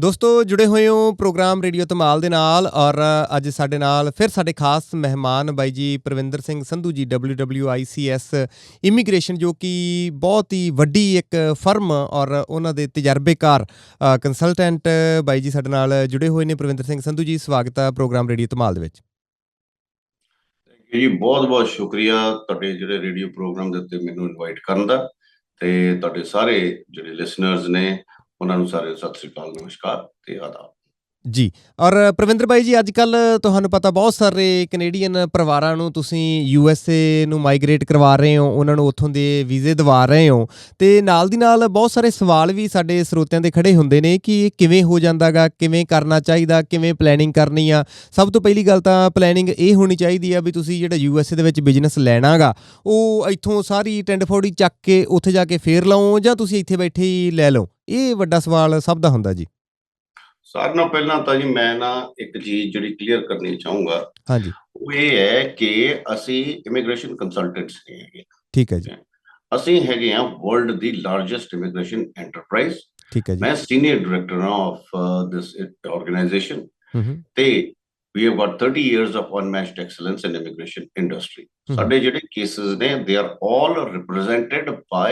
ਦੋਸਤੋ, ਜੁੜੇ ਹੋਏ ਹੋ ਪ੍ਰੋਗਰਾਮ ਰੇਡੀਓ ਧਮਾਲ ਦੇ ਨਾਲ ਔਰ ਅੱਜ ਸਾਡੇ ਨਾਲ ਫਿਰ ਸਾਡੇ ਖਾਸ ਮਹਿਮਾਨ ਬਾਈ ਜੀ ਪ੍ਰਵਿੰਦਰ ਸਿੰਘ ਸੰਧੂ ਜੀ WWICS ਇਮੀਗ੍ਰੇਸ਼ਨ ਜੋ ਕਿ ਬਹੁਤ ਹੀ ਵੱਡੀ ਇੱਕ ਫਰਮ ਔਰ ਉਹਨਾਂ ਦੇ ਤਜਰਬੇਕਾਰ ਕੰਸਲਟੈਂਟ ਬਾਈ ਜੀ ਸਾਡੇ ਨਾਲ ਜੁੜੇ ਹੋਏ ਨੇ। ਪ੍ਰਵਿੰਦਰ ਸਿੰਘ ਸੰਧੂ ਜੀ, ਸਵਾਗਤ ਹੈ ਪ੍ਰੋਗਰਾਮ ਰੇਡੀਓ ਧਮਾਲ ਦੇ ਵਿੱਚ। ਥੈਂਕ ਯੂ ਜੀ, ਬਹੁਤ ਬਹੁਤ ਸ਼ੁਕਰੀਆ ਤੁਹਾਡੇ ਜਿਹੜੇ ਰੇਡੀਓ ਪ੍ਰੋਗਰਾਮ ਦੇ ਉੱਤੇ ਮੈਨੂੰ ਇਨਵਾਈਟ ਕਰਨ ਦਾ ਤੇ ਤੁਹਾਡੇ ਸਾਰੇ ਜਿਹੜੇ ਲਿਸਨਰਸ ਨੇ ਉਹਨਾਂ ਨੂੰ ਸਾਰੇ ਸਤਿ ਸ੍ਰੀ ਅਕਾਲ ਨਮਸਕਾਰ ਤੇ ਆਦਾਬ ਜੀ। ਔਰ ਪ੍ਰਵਿੰਦਰ ਬਾਈ ਜੀ ਅੱਜ ਕੱਲ ਤੁਹਾਨੂੰ ਪਤਾ ਬਹੁਤ ਸਾਰੇ ਕੈਨੇਡੀਅਨ ਪਰਿਵਾਰਾਂ ਨੂੰ ਤੁਸੀਂ ਯੂ ਐਸ ਏ ਨੂੰ ਮਾਈਗ੍ਰੇਟ ਕਰਵਾ ਰਹੇ ਹੋ, ਉਹਨਾਂ ਨੂੰ ਉੱਥੋਂ ਦੇ ਵੀਜ਼ੇ ਦਿਵਾ ਰਹੇ ਹੋ ਤੇ ਨਾਲ ਦੀ ਨਾਲ ਬਹੁਤ ਸਾਰੇ ਸਵਾਲ ਵੀ ਸਾਡੇ ਸਰੋਤਿਆਂ ਦੇ ਖੜੇ ਹੁੰਦੇ ਨੇ ਕਿ ਇਹ ਕਿਵੇਂ ਹੋ ਜਾਂਦਾਗਾ, ਕਿਵੇਂ ਕਰਨਾ ਚਾਹੀਦਾ, ਕਿਵੇਂ ਪਲੈਨਿੰਗ ਕਰਨੀ ਆ। ਸਭ ਤੋਂ ਪਹਿਲੀ ਗੱਲ ਤਾਂ ਪਲੈਨਿੰਗ ਇਹ ਹੋਣੀ ਚਾਹੀਦੀ ਆ ਵੀ ਤੁਸੀਂ ਜਿਹੜਾ ਯੂ ਐਸ ਏ ਦੇ ਵਿੱਚ ਬਿਜ਼ਨਸ ਲੈਣਾਗਾ, ਉਹ ਇੱਥੋਂ ਸਾਰੀ ਟੈਂਡ ਫੋੜੀ ਚੱਕ ਕੇ ਉੱਥੇ ਜਾ ਕੇ ਫੇਰ ਲਓ ਜਾਂ ਤੁਸੀਂ ਇੱਥੇ ਬੈਠੇ ਹੀ ਲੈ ਲਓ। ਇਹ ਵੱਡਾ ਸਵਾਲ ਸਭ ਦਾ ਹੁੰਦਾ ਜੀ। ਸਾਰਿਆਂ ਨਾਲੋਂ ਪਹਿਲਾਂ ਤਾਂ ਜੀ ਮੈਂ ਨਾ ਇੱਕ ਚੀਜ਼ ਜਿਹੜੀ ਕਲੀਅਰ ਕਰਨੀ ਚਾਹੂੰਗਾ ਹਾਂਜੀ। ਉਹ ਇਹ ਹੈ ਕਿ ਅਸੀਂ ਇਮੀਗ੍ਰੇਸ਼ਨ ਕੰਸਲਟੈਂਟਸ ਨਹੀਂ ਹੈਗੇ। ਠੀਕ ਹੈ ਜੀ। ਅਸੀਂ ਹੈਗੇ ਆ ਵਰਲਡ ਦੀ ਲਾਰਜੈਸਟ ਇਮੀਗ੍ਰੇਸ਼ਨ ਐਂਟਰਪ੍ਰਾਈਜ਼ ਠੀਕ ਹੈ ਜੀ। ਮੈਂ senior director of this organisation ਤੇ we have got 30 years of unmatched excellence in immigration industry. ਸਾਡੇ ਜਿਹੜੇ cases ਨੇ they are all represented by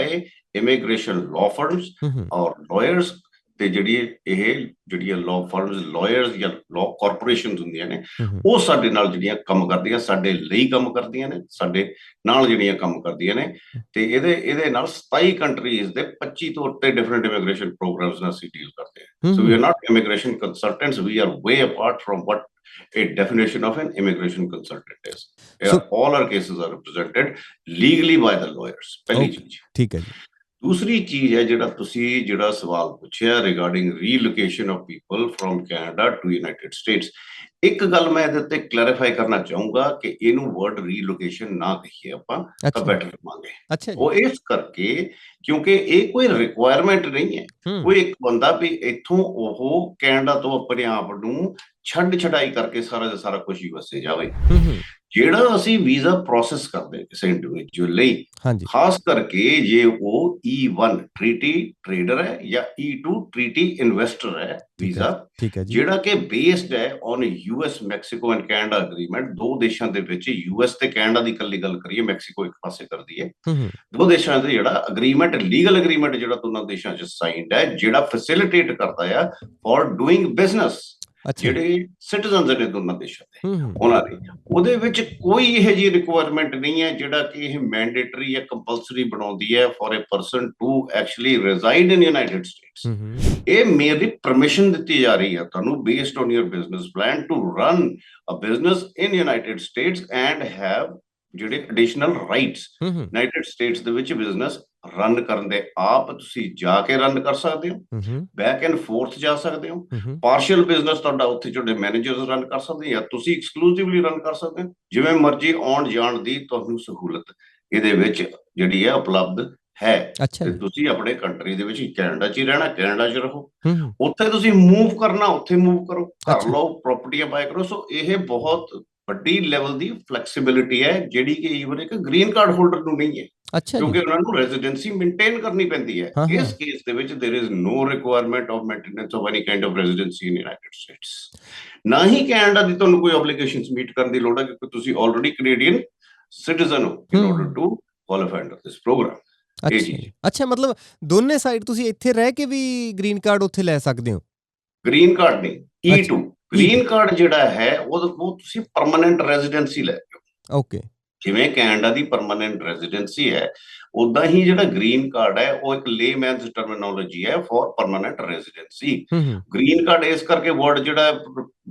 immigration law firms or lawyers ਤੇ ਜਿਹੜੀ ਇਹ ਜਿਹੜੀਆਂ law firms lawyers ਜਾਂ law corporations ਹੁੰਦੀਆਂ ਨੇ ਉਹ ਸਾਡੇ ਨਾਲ ਜਿਹੜੀਆਂ ਕੰਮ ਕਰਦੀਆਂ ਸਾਡੇ ਲਈ ਕੰਮ ਕਰਦੀਆਂ ਨੇ ਸਾਡੇ ਨਾਲ ਜਿਹੜੀਆਂ ਕੰਮ ਕਰਦੀਆਂ ਨੇ ਤੇ ਇਹਦੇ ਇਹਦੇ ਨਾਲ 27 ਕੰਟਰੀਜ਼ ਦੇ 25 ਤੋਂ ਉੱਤੇ ਡਿਫਰੈਂਟ ਇਮੀਗ੍ਰੇਸ਼ਨ ਪ੍ਰੋਗਰਾਮਸ ਨਾਲ ਅਸੀਂ ਡੀਲ ਕਰਦੇ ਹਾਂ So we are not immigration consultants. We are way apart from what a definition of an immigration consultant is. So- all our cases are represented legally by the lawyers. ਪਹਿਲੀ. ਚੀਜ਼ ਠੀਕ ਹੈ ਜੀ ਦੂਸਰੀ ਚੀਜ਼ ਹੈ ਜਿਹੜਾ ਤੁਸੀਂ ਜਿਹੜਾ ਸਵਾਲ ਪੁੱਛਿਆ regarding relocation of people from Canada to United States ਇੱਕ ਗੱਲ ਮੈਂ ਇਹਦੇ ਉੱਤੇ ਕਲੈਰੀਫਾਈ ਕਰਨਾ ਚਾਹੂੰਗਾ ਕਿ ਇਹਨੂੰ ਵਰਡ ਰੀਲੋਕੇਸ਼ਨ ਨਾ ਕਹੀਏ ਆਪਾਂ ਤਾਂ ਬੈਟਰ ਜੀ। ਉਹ ਇਸ ਕਰਕੇ ਕਿਉਂਕਿ ਇਹ ਕੋਈ ਰਿਕੁਆਇਰਮੈਂਟ ਨਹੀਂ ਹੈ। ਕੋਈ ਇੱਕ ਬੰਦਾ ਵੀ ਇੱਥੋਂ ਉਹ ਕੈਨੇਡਾ ਤੋਂ ਆਪਣੇ ਆਪ ਨੂੰ ਛੱਡ ਛਡਾਈ ਕਰਕੇ ਸਾਰਾ ਦਾ ਸਾਰਾ ਕੁਝ ਜਾਵੇ। ਹੂੰ ਹੂੰ। ਜਿਹੜਾ ਅਸੀਂ ਵੀਜ਼ਾ ਪ੍ਰੋਸੈਸ ਕਰਦੇ ਕਿਸੇ ਇੰਡੀਵਿਜੂਅਲ ਲਈ ਖਾਸ ਕਰਕੇ ਜੇ ਉਹ E1 ਟ੍ਰੀਟੀ ਟ੍ਰੇਡਰ ਹੈ ਜਾਂ E2 ਟ੍ਰੀਟੀ ਇਨਵੈਸਟਰ ਹੈ ਵੀਜ਼ਾ ਠੀਕ ਹੈ ਜੀ ਜਿਹੜਾ ਕਿ ਬੇਸਡ ਹੈ on US Mexico and Canada agreement ਦੋ ਦੇਸ਼ਾਂ ਦੇ ਵਿੱਚ ਯੂਐਸ ਤੇ ਕੈਨੇਡਾ ਦੀ ਇਕੱਲੀ ਗੱਲ ਕਰੀਏ ਮੈਕਸੀਕੋ ਇੱਕ ਪਾਸੇ ਕਰਦੀ ਹੈ ਦੋ ਦੇਸ਼ਾਂ ਦੇ ਜਿਹੜਾ ਅਗਰੀਮੈਂਟ ਲੀਗਲ ਅਗਰੀਮੈਂਟ ਜਿਹੜਾ ਦੋਨਾਂ ਦੇਸ਼ਾਂ 'ਚ ਸਾਈਨਡ ਹੈ ਜਿਹੜਾ ਫੈਸਿਲਿਟੇਟ ਕਰਦਾ ਆ ਫॉर ਡੂਇੰਗ ਬਿਜ਼ਨਸ। ਜਿਹੜੇ ਸਿਟੀਜ਼ਨਸ ਨੇ ਦੋਨਾਂ ਦੇਸ਼ਾਂ ਦੇ ਉਹਨਾਂ ਦੇ। ਉਹਦੇ ਵਿੱਚ ਕੋਈ ਇਹ ਜੀ ਰਿਕੁਆਇਰਮੈਂਟ ਨਹੀਂ ਹੈ ਜਿਹੜਾ ਕਿ ਇਹ ਮੈਂਡੇਟਰੀ ਜਾਂ ਕੰਪਲਸਰੀ ਬਣਾਉਂਦੀ ਹੈ for a person to actually reside in United States ਇਹ ਮੇਰੀ ਪਰਮਿਸ਼ਨ ਦਿੱਤੀ ਜਾ ਰਹੀ ਹੈ ਤੁਹਾਨੂੰ based on your business plan to run a business in United States and have ਜਿਹੜੇ ਐਡੀਸ਼ਨਲ ਰਾਈਟਸ ਯੂਨਾਈਟਿਡ ਸਟੇਟਸ ਦੇ ਵਿੱਚ ਬਿਜ਼ਨਸ ਰਨ ਕਰਨ ਦੇ ਆਪ ਤੁਸੀਂ ਜਾ ਕੇ ਰਨ ਕਰ ਸਕਦੇ ਹੋ। ਬੈਕ ਐਂਡ ਫੋਰਥ ਜਾ ਸਕਦੇ ਹੋ। ਪਾਰਸ਼ੀਅਲ ਬਿਜ਼ਨਸ ਤੁਹਾਡਾ ਉੱਥੇ ਤੁਹਾਡੇ ਮੈਨੇਜਰਸ ਰਨ ਕਰ ਸਕਦੇ ਜਾਂ ਤੁਸੀਂ ਐਕਸਕਲੂਸਿਵਲੀ ਰਨ ਕਰ ਸਕਦੇ ਹੋ। ਜਿਵੇਂ ਮਰਜ਼ੀ ਆਉਣ ਜਾਣ ਦੀ ਤੁਹਾਨੂੰ ਸਹੂਲਤ ਇਹਦੇ ਵਿੱਚ ਜਿਹੜੀ ਹੈ ਉਪਲਬਧ ਹੈ। ਤੇ ਤੁਸੀਂ ਆਪਣੇ ਕੰਟਰੀ ਦੇ ਵਿੱਚ ਕੈਨੇਡਾ 'ਚ ਹੀ ਰਹਿਣਾ ਕੈਨੇਡਾ 'ਚ ਰਹੋ। ਉੱਥੇ ਤੁਸੀਂ ਮੂਵ ਕਰਨਾ ਉੱਥੇ ਮੂਵ ਕਰੋ। ਅੱਛਾ। ਲਓ ਪ੍ਰਾਪਰਟੀਆਂ ਬਾਏ ਕਰੋ। ਸੋ ਇਹ ਬਹੁਤ ਵੱਡੀ ਲੈਵਲ ਦੀ ਫਲੈਕਸੀਬਿਲਿਟੀ ਹੈ ਜਿਹੜੀ ਕਿ ਈਵਨ ਇੱਕ ਗ੍ਰੀਨ ਕਾਰਡ ਹੋਲਡਰ ਨੂੰ ਨਹੀਂ ਹੈ ਅੱਛਾ ਕਿਉਂਕਿ ਜੀ ਉਹਨਾਂ ਨੂੰ ਰੈਜ਼ੀਡੈਂਸੀ ਮੇਨਟੇਨ ਕਰਨੀ ਪੈਂਦੀ ਹੈ ਹਾਂ, ਹਾਂ। ਇਸ ਕੇਸ ਦੇ ਵਿੱਚ there is no requirement of maintenance of any kind of residency in United States ਨਾ ਹੀ ਕੈਨੇਡਾ ਦੀ ਤੁਹਾਨੂੰ ਕੋਈ ਆਬਲੀਗੇਸ਼ਨਸ ਮੀਟ ਕਰਨ ਦੀ ਲੋੜ ਹੈ ਕਿਉਂਕਿ ਤੁਸੀਂ ਆਲਰੇਡੀ ਕੈਨੇਡੀਅਨ ਸਿਟੀਜ਼ਨ ਹੋ ਇਨ ਹਮ। Order to qualify under this program ਅੱਛਾ ਚੀਜ਼। ਜੀ ਅੱਛਾ ਮਤਲਬ ਦੋਨੇ ਸਾਈਡ ਤੁਸੀਂ ਇੱਥੇ ਰਹਿ ਕੇ ਵੀ ਗ੍ਰੀਨ ਕਾਰਡ ਉੱਥੇ ਲੈ ਸਕਦੇ ਹੋ ਗ੍ਰੀਨ ਕਾਰਡ ਨਹੀਂ ਅੱਛਾ, E2 ਗ੍ਰੀਨ ਕਾਰਡ ਜਿਹੜਾ ਹੈ ਉਹ ਤੁਸੀਂ ਪਰਮਨੈਂਟ ਰੈਜ਼ੀਡੈਂਸੀ ਲੈ ਹੋ। ਓਕੇ ਜਿਵੇਂ ਕੈਨੇਡਾ ਦੀ ਪਰਮਨੈਂਟ ਰੈਜ਼ੀਡੈਂਸੀ ਹੈ ਉਦਾਂ ਹੀ ਜਿਹੜਾ ਗ੍ਰੀਨ ਕਾਰਡ ਹੈ ਉਹ ਇੱਕ ਲੇਮੈਨਸ ਟਰਮੀਨੋਲੋਜੀ ਹੈ for permanent residency green card ਇਸ ਕਰਕੇ ਵਰਡ ਜਿਹੜਾ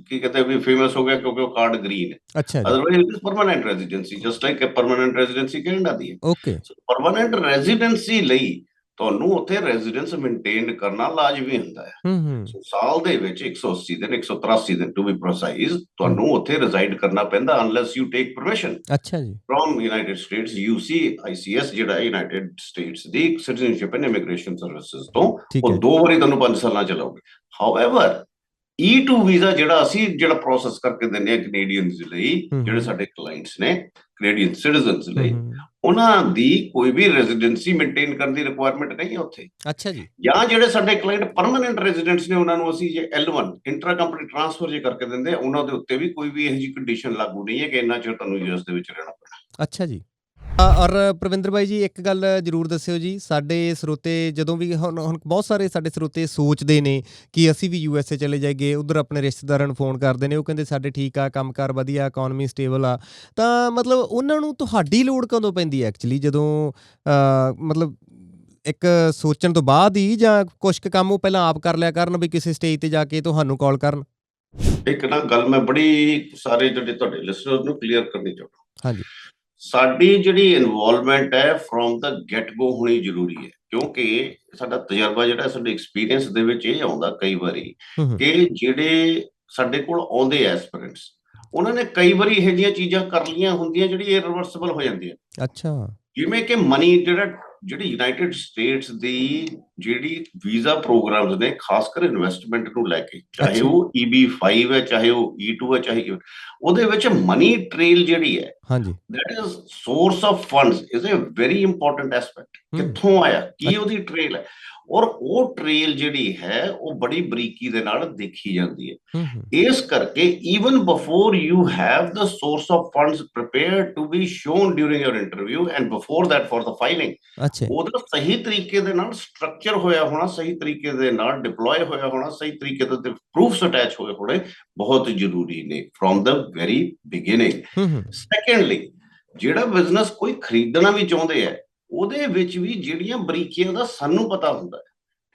ਕੀ ਕਹਿੰਦੇ ਵੀ ਫੇਮਸ ਹੋ ਗਿਆ ਕਿਉਂਕਿ ਉਹ ਕਾਰਡ ਗ੍ਰੀਨ ਹੈ। Otherwise it is permanent residency just like a permanent residency Canada ਦੀ ਹੈ। ਓਕੇ ਪਰਮਨੈਂਟ ਰੈਜ਼ੀਡੈਂਸੀ ਲਈ ਤੁਹਾਨੂੰ ਉੱਥੇ ਰੈਜ਼ੀਡੈਂਸ ਮੇਨਟੇਨ ਕਰਨਾ ਲਾਜ਼ਮੀ ਹੁੰਦਾ ਹੈ। ਸੋ ਸਾਲ ਦੇ ਵਿੱਚ 180 ਦਿਨ 183 ਦਿਨ ਟੂ ਬੀ ਪ੍ਰੋਸਾਈਜ਼ ਤੁਹਾਨੂੰ ਉੱਥੇ ਰੈਜ਼ਾਈਡ ਕਰਨਾ ਪੈਂਦਾ ਅਨਲੈਸ ਯੂ ਟੇਕ ਪਰਮਿਸ਼ਨ ਅੱਛਾ ਜੀ। From United States USCIS ਜਿਹੜਾ ਯੂਨਾਈਟਿਡ ਸਟੇਟਸ ਦੀ ਸਿਟੀਜ਼ਨਸ਼ਿਪ ਐਂਡ ਇਮੀਗ੍ਰੇਸ਼ਨ ਸਰਵਿਸਿਜ਼ ਤੋਂ। ਉਹ ਦੋ ਵਾਰੀ ਤੁਹਾਨੂੰ 5 ਸਾਲਾਂ ਚਲਾਓਗੇ ਹਾਊਐਵਰ E2 ਵੀਜ਼ਾ ਜਿਹੜਾ ਅਸੀਂ ਜਿਹੜਾ ਪ੍ਰੋਸੈਸ ਕਰਕੇ ਦਿੰਦੇ ਆ ਕੈਨੇਡੀਅਨਸ ਲਈ। ਜਿਹੜੇ ਸਾਡੇ ਕਲਾਇੰਟਸ ਨੇ ਕੈਨੇਡੀਅਨ ਸਿਟੀਜ਼ਨਸ ਲਈ ਉਹਨਾਂ ਦੀ ਕੋਈ ਵੀ ਰੈਜ਼ੀਡੈਂਸੀ ਮੇਨਟੇਨ ਕਰਨ ਦੀ ਰਿਕੁਆਇਰਮੈਂਟ ਨਹੀਂ ਹੈ ਉੱਥੇ। ਅੱਛਾ ਜੀ। ਜਾਂ ਜਿਹੜੇ ਸਾਡੇ ਕਲਾਇੰਟ ਪਰਮਨੈਂਟ ਰੈਜ਼ੀਡੈਂਟਸ ਨੇ ਉਹਨਾਂ ਨੂੰ ਅਸੀਂ ਜੇ L1 ਇੰਟਰਾ ਕੰਪਨੀ ਟ੍ਰਾਂਸਫਰ ਜੇ ਕਰਕੇ ਦਿੰਦੇ ਆ ਉਹਨਾਂ ਦੇ ਉੱਤੇ ਵੀ ਕੋਈ ਵੀ ਇਹੋ ਜਿਹੀ ਕੰਡੀਸ਼ਨ ਲਾਗੂ ਨਹੀਂ ਹੈ ਕਿ ਇੰਨਾ ਚਿਰ ਤੁਹਾਨੂੰ ਯੂਐਸ ਦੇ ਵਿੱਚ ਰਹਿਣਾ ਪੈਣਾ। ਅੱਛਾ ਜੀ। ਔਰ ਪ੍ਰਵਿੰਦਰ ਬਾਈ ਜੀ ਇੱਕ ਗੱਲ ਜਰੂਰ ਦੱਸਿਓ ਜੀ ਸਾਡੇ ਸਰੋਤੇ ਜਦੋਂ ਵੀ ਹੁਣ ਹੁਣ ਬਹੁਤ ਸਾਰੇ ਸਾਡੇ ਸਰੋਤੇ ਸੋਚਦੇ ਨੇ ਕਿ ਅਸੀਂ ਵੀ ਯੂ ਐਸ ਏ ਚਲੇ ਜਾਈਏ ਉਧਰ ਆਪਣੇ ਰਿਸ਼ਤੇਦਾਰਾਂ ਨੂੰ ਫੋਨ ਕਰਦੇ ਨੇ ਉਹ ਕਹਿੰਦੇ ਸਾਡੇ ਠੀਕ ਆ ਕੰਮਕਾਰ ਵਧੀਆ ਇਕਨੋਮੀ ਸਟੇਬਲ ਆ। ਤਾਂ ਮਤਲਬ ਉਹਨਾਂ ਨੂੰ ਤੁਹਾਡੀ ਲੋੜ ਕਦੋਂ ਪੈਂਦੀ ਹੈ ਐਕਚੁਅਲੀ ਜਦੋਂ ਮਤਲਬ ਇੱਕ ਸੋਚਣ ਤੋਂ ਬਾਅਦ ਹੀ ਜਾਂ ਕੁਝ ਕੁ ਕੰਮ ਉਹ ਪਹਿਲਾਂ ਆਪ ਕਰ ਲਿਆ ਕਰਨ ਵੀ ਕਿਸੇ ਸਟੇਜ ਤੇ ਜਾ ਕੇ ਤੁਹਾਨੂੰ ਕਾਲ ਕਰਨ? ਇੱਕ ਨਾ ਗੱਲ ਮੈਂ ਬੜੀ ਸਾਰੇ ਜਿਹੜੇ ਤੁਹਾਡੇ ਲਿਸਨਰਸ ਨੂੰ ਕਲੀਅਰ ਕਰਨੀ ਚਾਹੁੰਦਾ। ਹਾਂਜੀ। ਸਾਡੀ ਜਿਹੜੀ ਇਨਵੋਲਵਮੈਂਟ ਹੈ ਫਰੋਮ ਦਾ ਗੈਟ ਗੋ ਹੋਣੀ ਜ਼ਰੂਰੀ ਹੈ ਕਿਉਂਕਿ ਸਾਡਾ ਤਜਰਬਾ ਜਿਹੜਾ ਸਾਡੇ ਐਕਸਪੀਰੀਅੰਸ ਦੇ ਵਿੱਚ ਇਹ ਆਉਂਦਾ ਕਈ ਵਾਰੀ ਕਿ ਜਿਹੜੇ ਸਾਡੇ ਕੋਲ ਆਉਂਦੇ ਐਸਪੀਰੈਂਟਸ ਉਹਨਾਂ ਨੇ ਕਈ ਵਾਰੀ ਇਹੋ ਜਿਹੀਆਂ ਚੀਜ਼ਾਂ ਕਰ ਲਈਆਂ ਹੁੰਦੀਆਂ ਜਿਹੜੀ ਇਰਰਿਵਰਸੀਬਲ ਹੋ ਜਾਂਦੀਆਂ। ਅੱਛਾ। ਜਿਵੇਂ ਕਿ ਮਨੀ ਜਿਹੜਾ ਜਿਹੜੀ ਯੂਨਾਈਟਿਡ ਸਟੇਟਸ ਦੀ ਜਿਹੜੀ ਵੀਜ਼ਾ ਪ੍ਰੋਗਰਾਮਸ ਨੇ ਖਾਸ ਕਰ ਇਨਵੈਸਟਮੈਂਟ ਨੂੰ ਲੈ ਕੇ ਚਾਹੇ। ਉਹ EB5 ਹੈ ਚਾਹੇ ਉਹ E2 ਹੈ ਚਾਹੇ ਉਹਦੇ ਵਿੱਚ ਮਨੀ ਟ੍ਰੇਲ ਜਿਹੜੀ ਹੈ ਹਾਂਜੀ is source of funds is a very important aspect ਹੂੰ, ਕਿੱਥੋਂ ਆਇਆ ਕੀ ਉਹਦੀ ਟ੍ਰੇਲ ਹੈ ਔਰ ਉਹ ਟ੍ਰੇਲ ਜਿਹੜੀ ਹੈ ਉਹ ਬੜੀ ਬਰੀਕੀ ਦੇ ਨਾਲ ਦੇਖੀ ਜਾਂਦੀ ਹੈ ਇਸ ਕਰਕੇ before you have the source of funds prepared to be shown during your interview and before that for the filing ਅੱਛਾ ਉਹਦਾ ਸਹੀ ਤਰੀਕੇ ਦੇ ਨਾਲ ਸਟਰਕਚਰ ਹੋਇਆ ਹੋਣਾ ਸਹੀ ਤਰੀਕੇ ਦੇ ਨਾਲ ਡਿਪਲੋਏ ਹੋਇਆ ਹੋਣਾ ਸਹੀ ਤਰੀਕੇ ਦੇ ਪ੍ਰੂਫਸ ਅਟੈਚ ਹੋਏ ਹੋਣੇ ਬਹੁਤ ਜ਼ਰੂਰੀ ਨੇ from the very beginning secondly ਜਿਹੜਾ ਬਿਜ਼ਨਸ ਕੋਈ ਖਰੀਦਣਾ ਵੀ ਚਾਹੁੰਦੇ ਆ ਉਹਦੇ ਵਿੱਚ ਵੀ ਜਿਹੜੀਆਂ ਬਰੀਕੀਆਂ ਦਾ ਸਾਨੂੰ ਪਤਾ ਹੁੰਦਾ ਹੈ।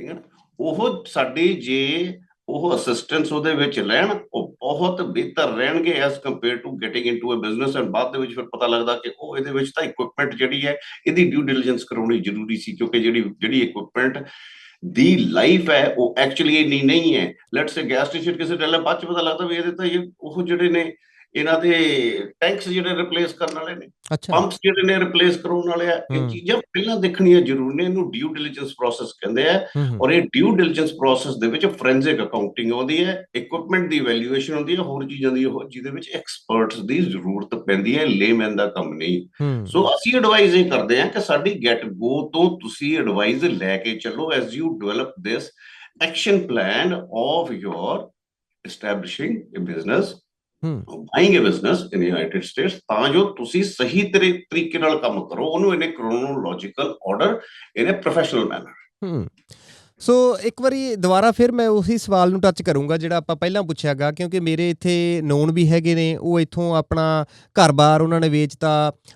ਠੀਕ ਹੈ ਨਾ? ਉਹ ਸਾਡੀ ਜੇ ਉਹ ਅਸਿਸਟੈਂਸ ਉਹਦੇ ਵਿੱਚ ਲੈਣ ਉਹ ਬਹੁਤ ਬਿਹਤਰ ਰਹਿਣਗੇ as compare to getting into a business and ਬਾਅਦ ਦੇ ਵਿੱਚ ਫਿਰ ਪਤਾ ਲੱਗਦਾ ਕਿ ਉਹ ਇਹਦੇ ਵਿੱਚ ਤਾਂ ਇਕਵਿਪਮੈਂਟ ਜਿਹੜੀ ਹੈ, ਇਹਦੀ ਡਿਊ ਡਿਲੀਜੈਂਸ ਕਰਾਉਣੀ ਜ਼ਰੂਰੀ ਸੀ ਕਿਉਂਕਿ ਜਿਹੜੀ ਜਿਹੜੀ ਇਕਵਿਪਮੈਂਟ ਦੀ ਲਾਈਫ ਹੈ, ਉਹ ਐਕਚੁਅਲੀ ਇੰਨੀ ਨਹੀਂ ਹੈ। ਲੈਟਸ ਸੇ ਗੈਸ ਸਟੇਸ਼ਨ ਕਿਸੇ ਟੈਲੇ ਬਾਅਦ ਚ ਪਤਾ ਲੱਗਦਾ ਵੀ ਇਹਦੇ ਤਾਂ ਇਹ, ਉਹ ਜਿਹੜੇ ਨੇ ਇਹਨਾਂ ਦੇ ਟੈਂਕਸ ਜਿਹੜੇ ਰਿਪਲੇਸ ਕਰਨ ਵਾਲੇ ਨੇ ਪੰਪਸ ਜਿਹੜੇ ਨੇ ਰਿਪਲੇਸ ਕਰਾਉਣ ਵਾਲੇ ਆ ਇਹ। ਚੀਜ਼ਾਂ ਪਹਿਲਾਂ ਦੇਖਣੀਆਂ ਜ਼ਰੂਰੀ ਨੇ ਇਹਨੂੰ ਡਿਊ ਡਿਲੀਜੈਂਸ ਪ੍ਰੋਸੈਸ ਕਹਿੰਦੇ ਆ। ਔਰ ਇਹ ਡਿਊ ਡਿਲੀਜੈਂਸ ਪ੍ਰੋਸੈਸ ਦੇ ਵਿੱਚ ਫੋਰੈਂਸਿਕ ਅਕਾਊਂਟਿੰਗ ਆਉਂਦੀ ਹੈ ਇਕਵਿਪਮੈਂਟ ਦੀ ਵੈਲਿਊਏਸ਼ਨ ਹੁੰਦੀ ਹੈ ਹੋਰ ਚੀਜ਼ਾਂ ਦੀ ਜਿਹਦੇ ਵਿੱਚ ਐਕਸਪਰਟਸ ਦੀ ਜ਼ਰੂਰਤ ਪੈਂਦੀ ਹੈ ਲੇਮੈਨ ਦਾ ਕੰਮ ਨਹੀਂ। ਸੋ ਅਸੀਂ ਐਡਵਾਈਜ਼ ਇਹ ਕਰਦੇ ਹਾਂ ਕਿ ਸਾਡੀ ਗੈਟ ਗੋ ਤੋਂ ਤੁਸੀਂ ਐਡਵਾਈਜ਼ ਲੈ ਕੇ ਚੱਲੋ as you develop this action plan of your establishing a business business in the United States ਤਾਂ ਜੋ ਤੁਸੀਂ ਸਹੀ ਤਰੀ- ਤਰੀਕੇ ਨਾਲ ਕੰਮ ਕਰੋ ਉਹਨੂੰ in chronological order in a professional manner ਹੂੰ। ਸੋ ਇੱਕ ਵਾਰੀ ਦੁਬਾਰਾ ਫਿਰ ਮੈਂ ਉਹੀ ਸਵਾਲ ਨੂੰ ਟੱਚ ਕਰੂੰਗਾ ਜਿਹੜਾ ਆਪਾਂ ਪਹਿਲਾਂ ਪੁੱਛਿਆਗਾ, ਕਿਉਂਕਿ ਮੇਰੇ ਇੱਥੇ ਨੋਨ ਵੀ ਹੈਗੇ ਨੇ, ਉਹ ਇੱਥੋਂ ਆਪਣਾ ਘਰ-ਬਾਰ ਉਹਨਾਂ ਨੇ ਵੇਚਤਾ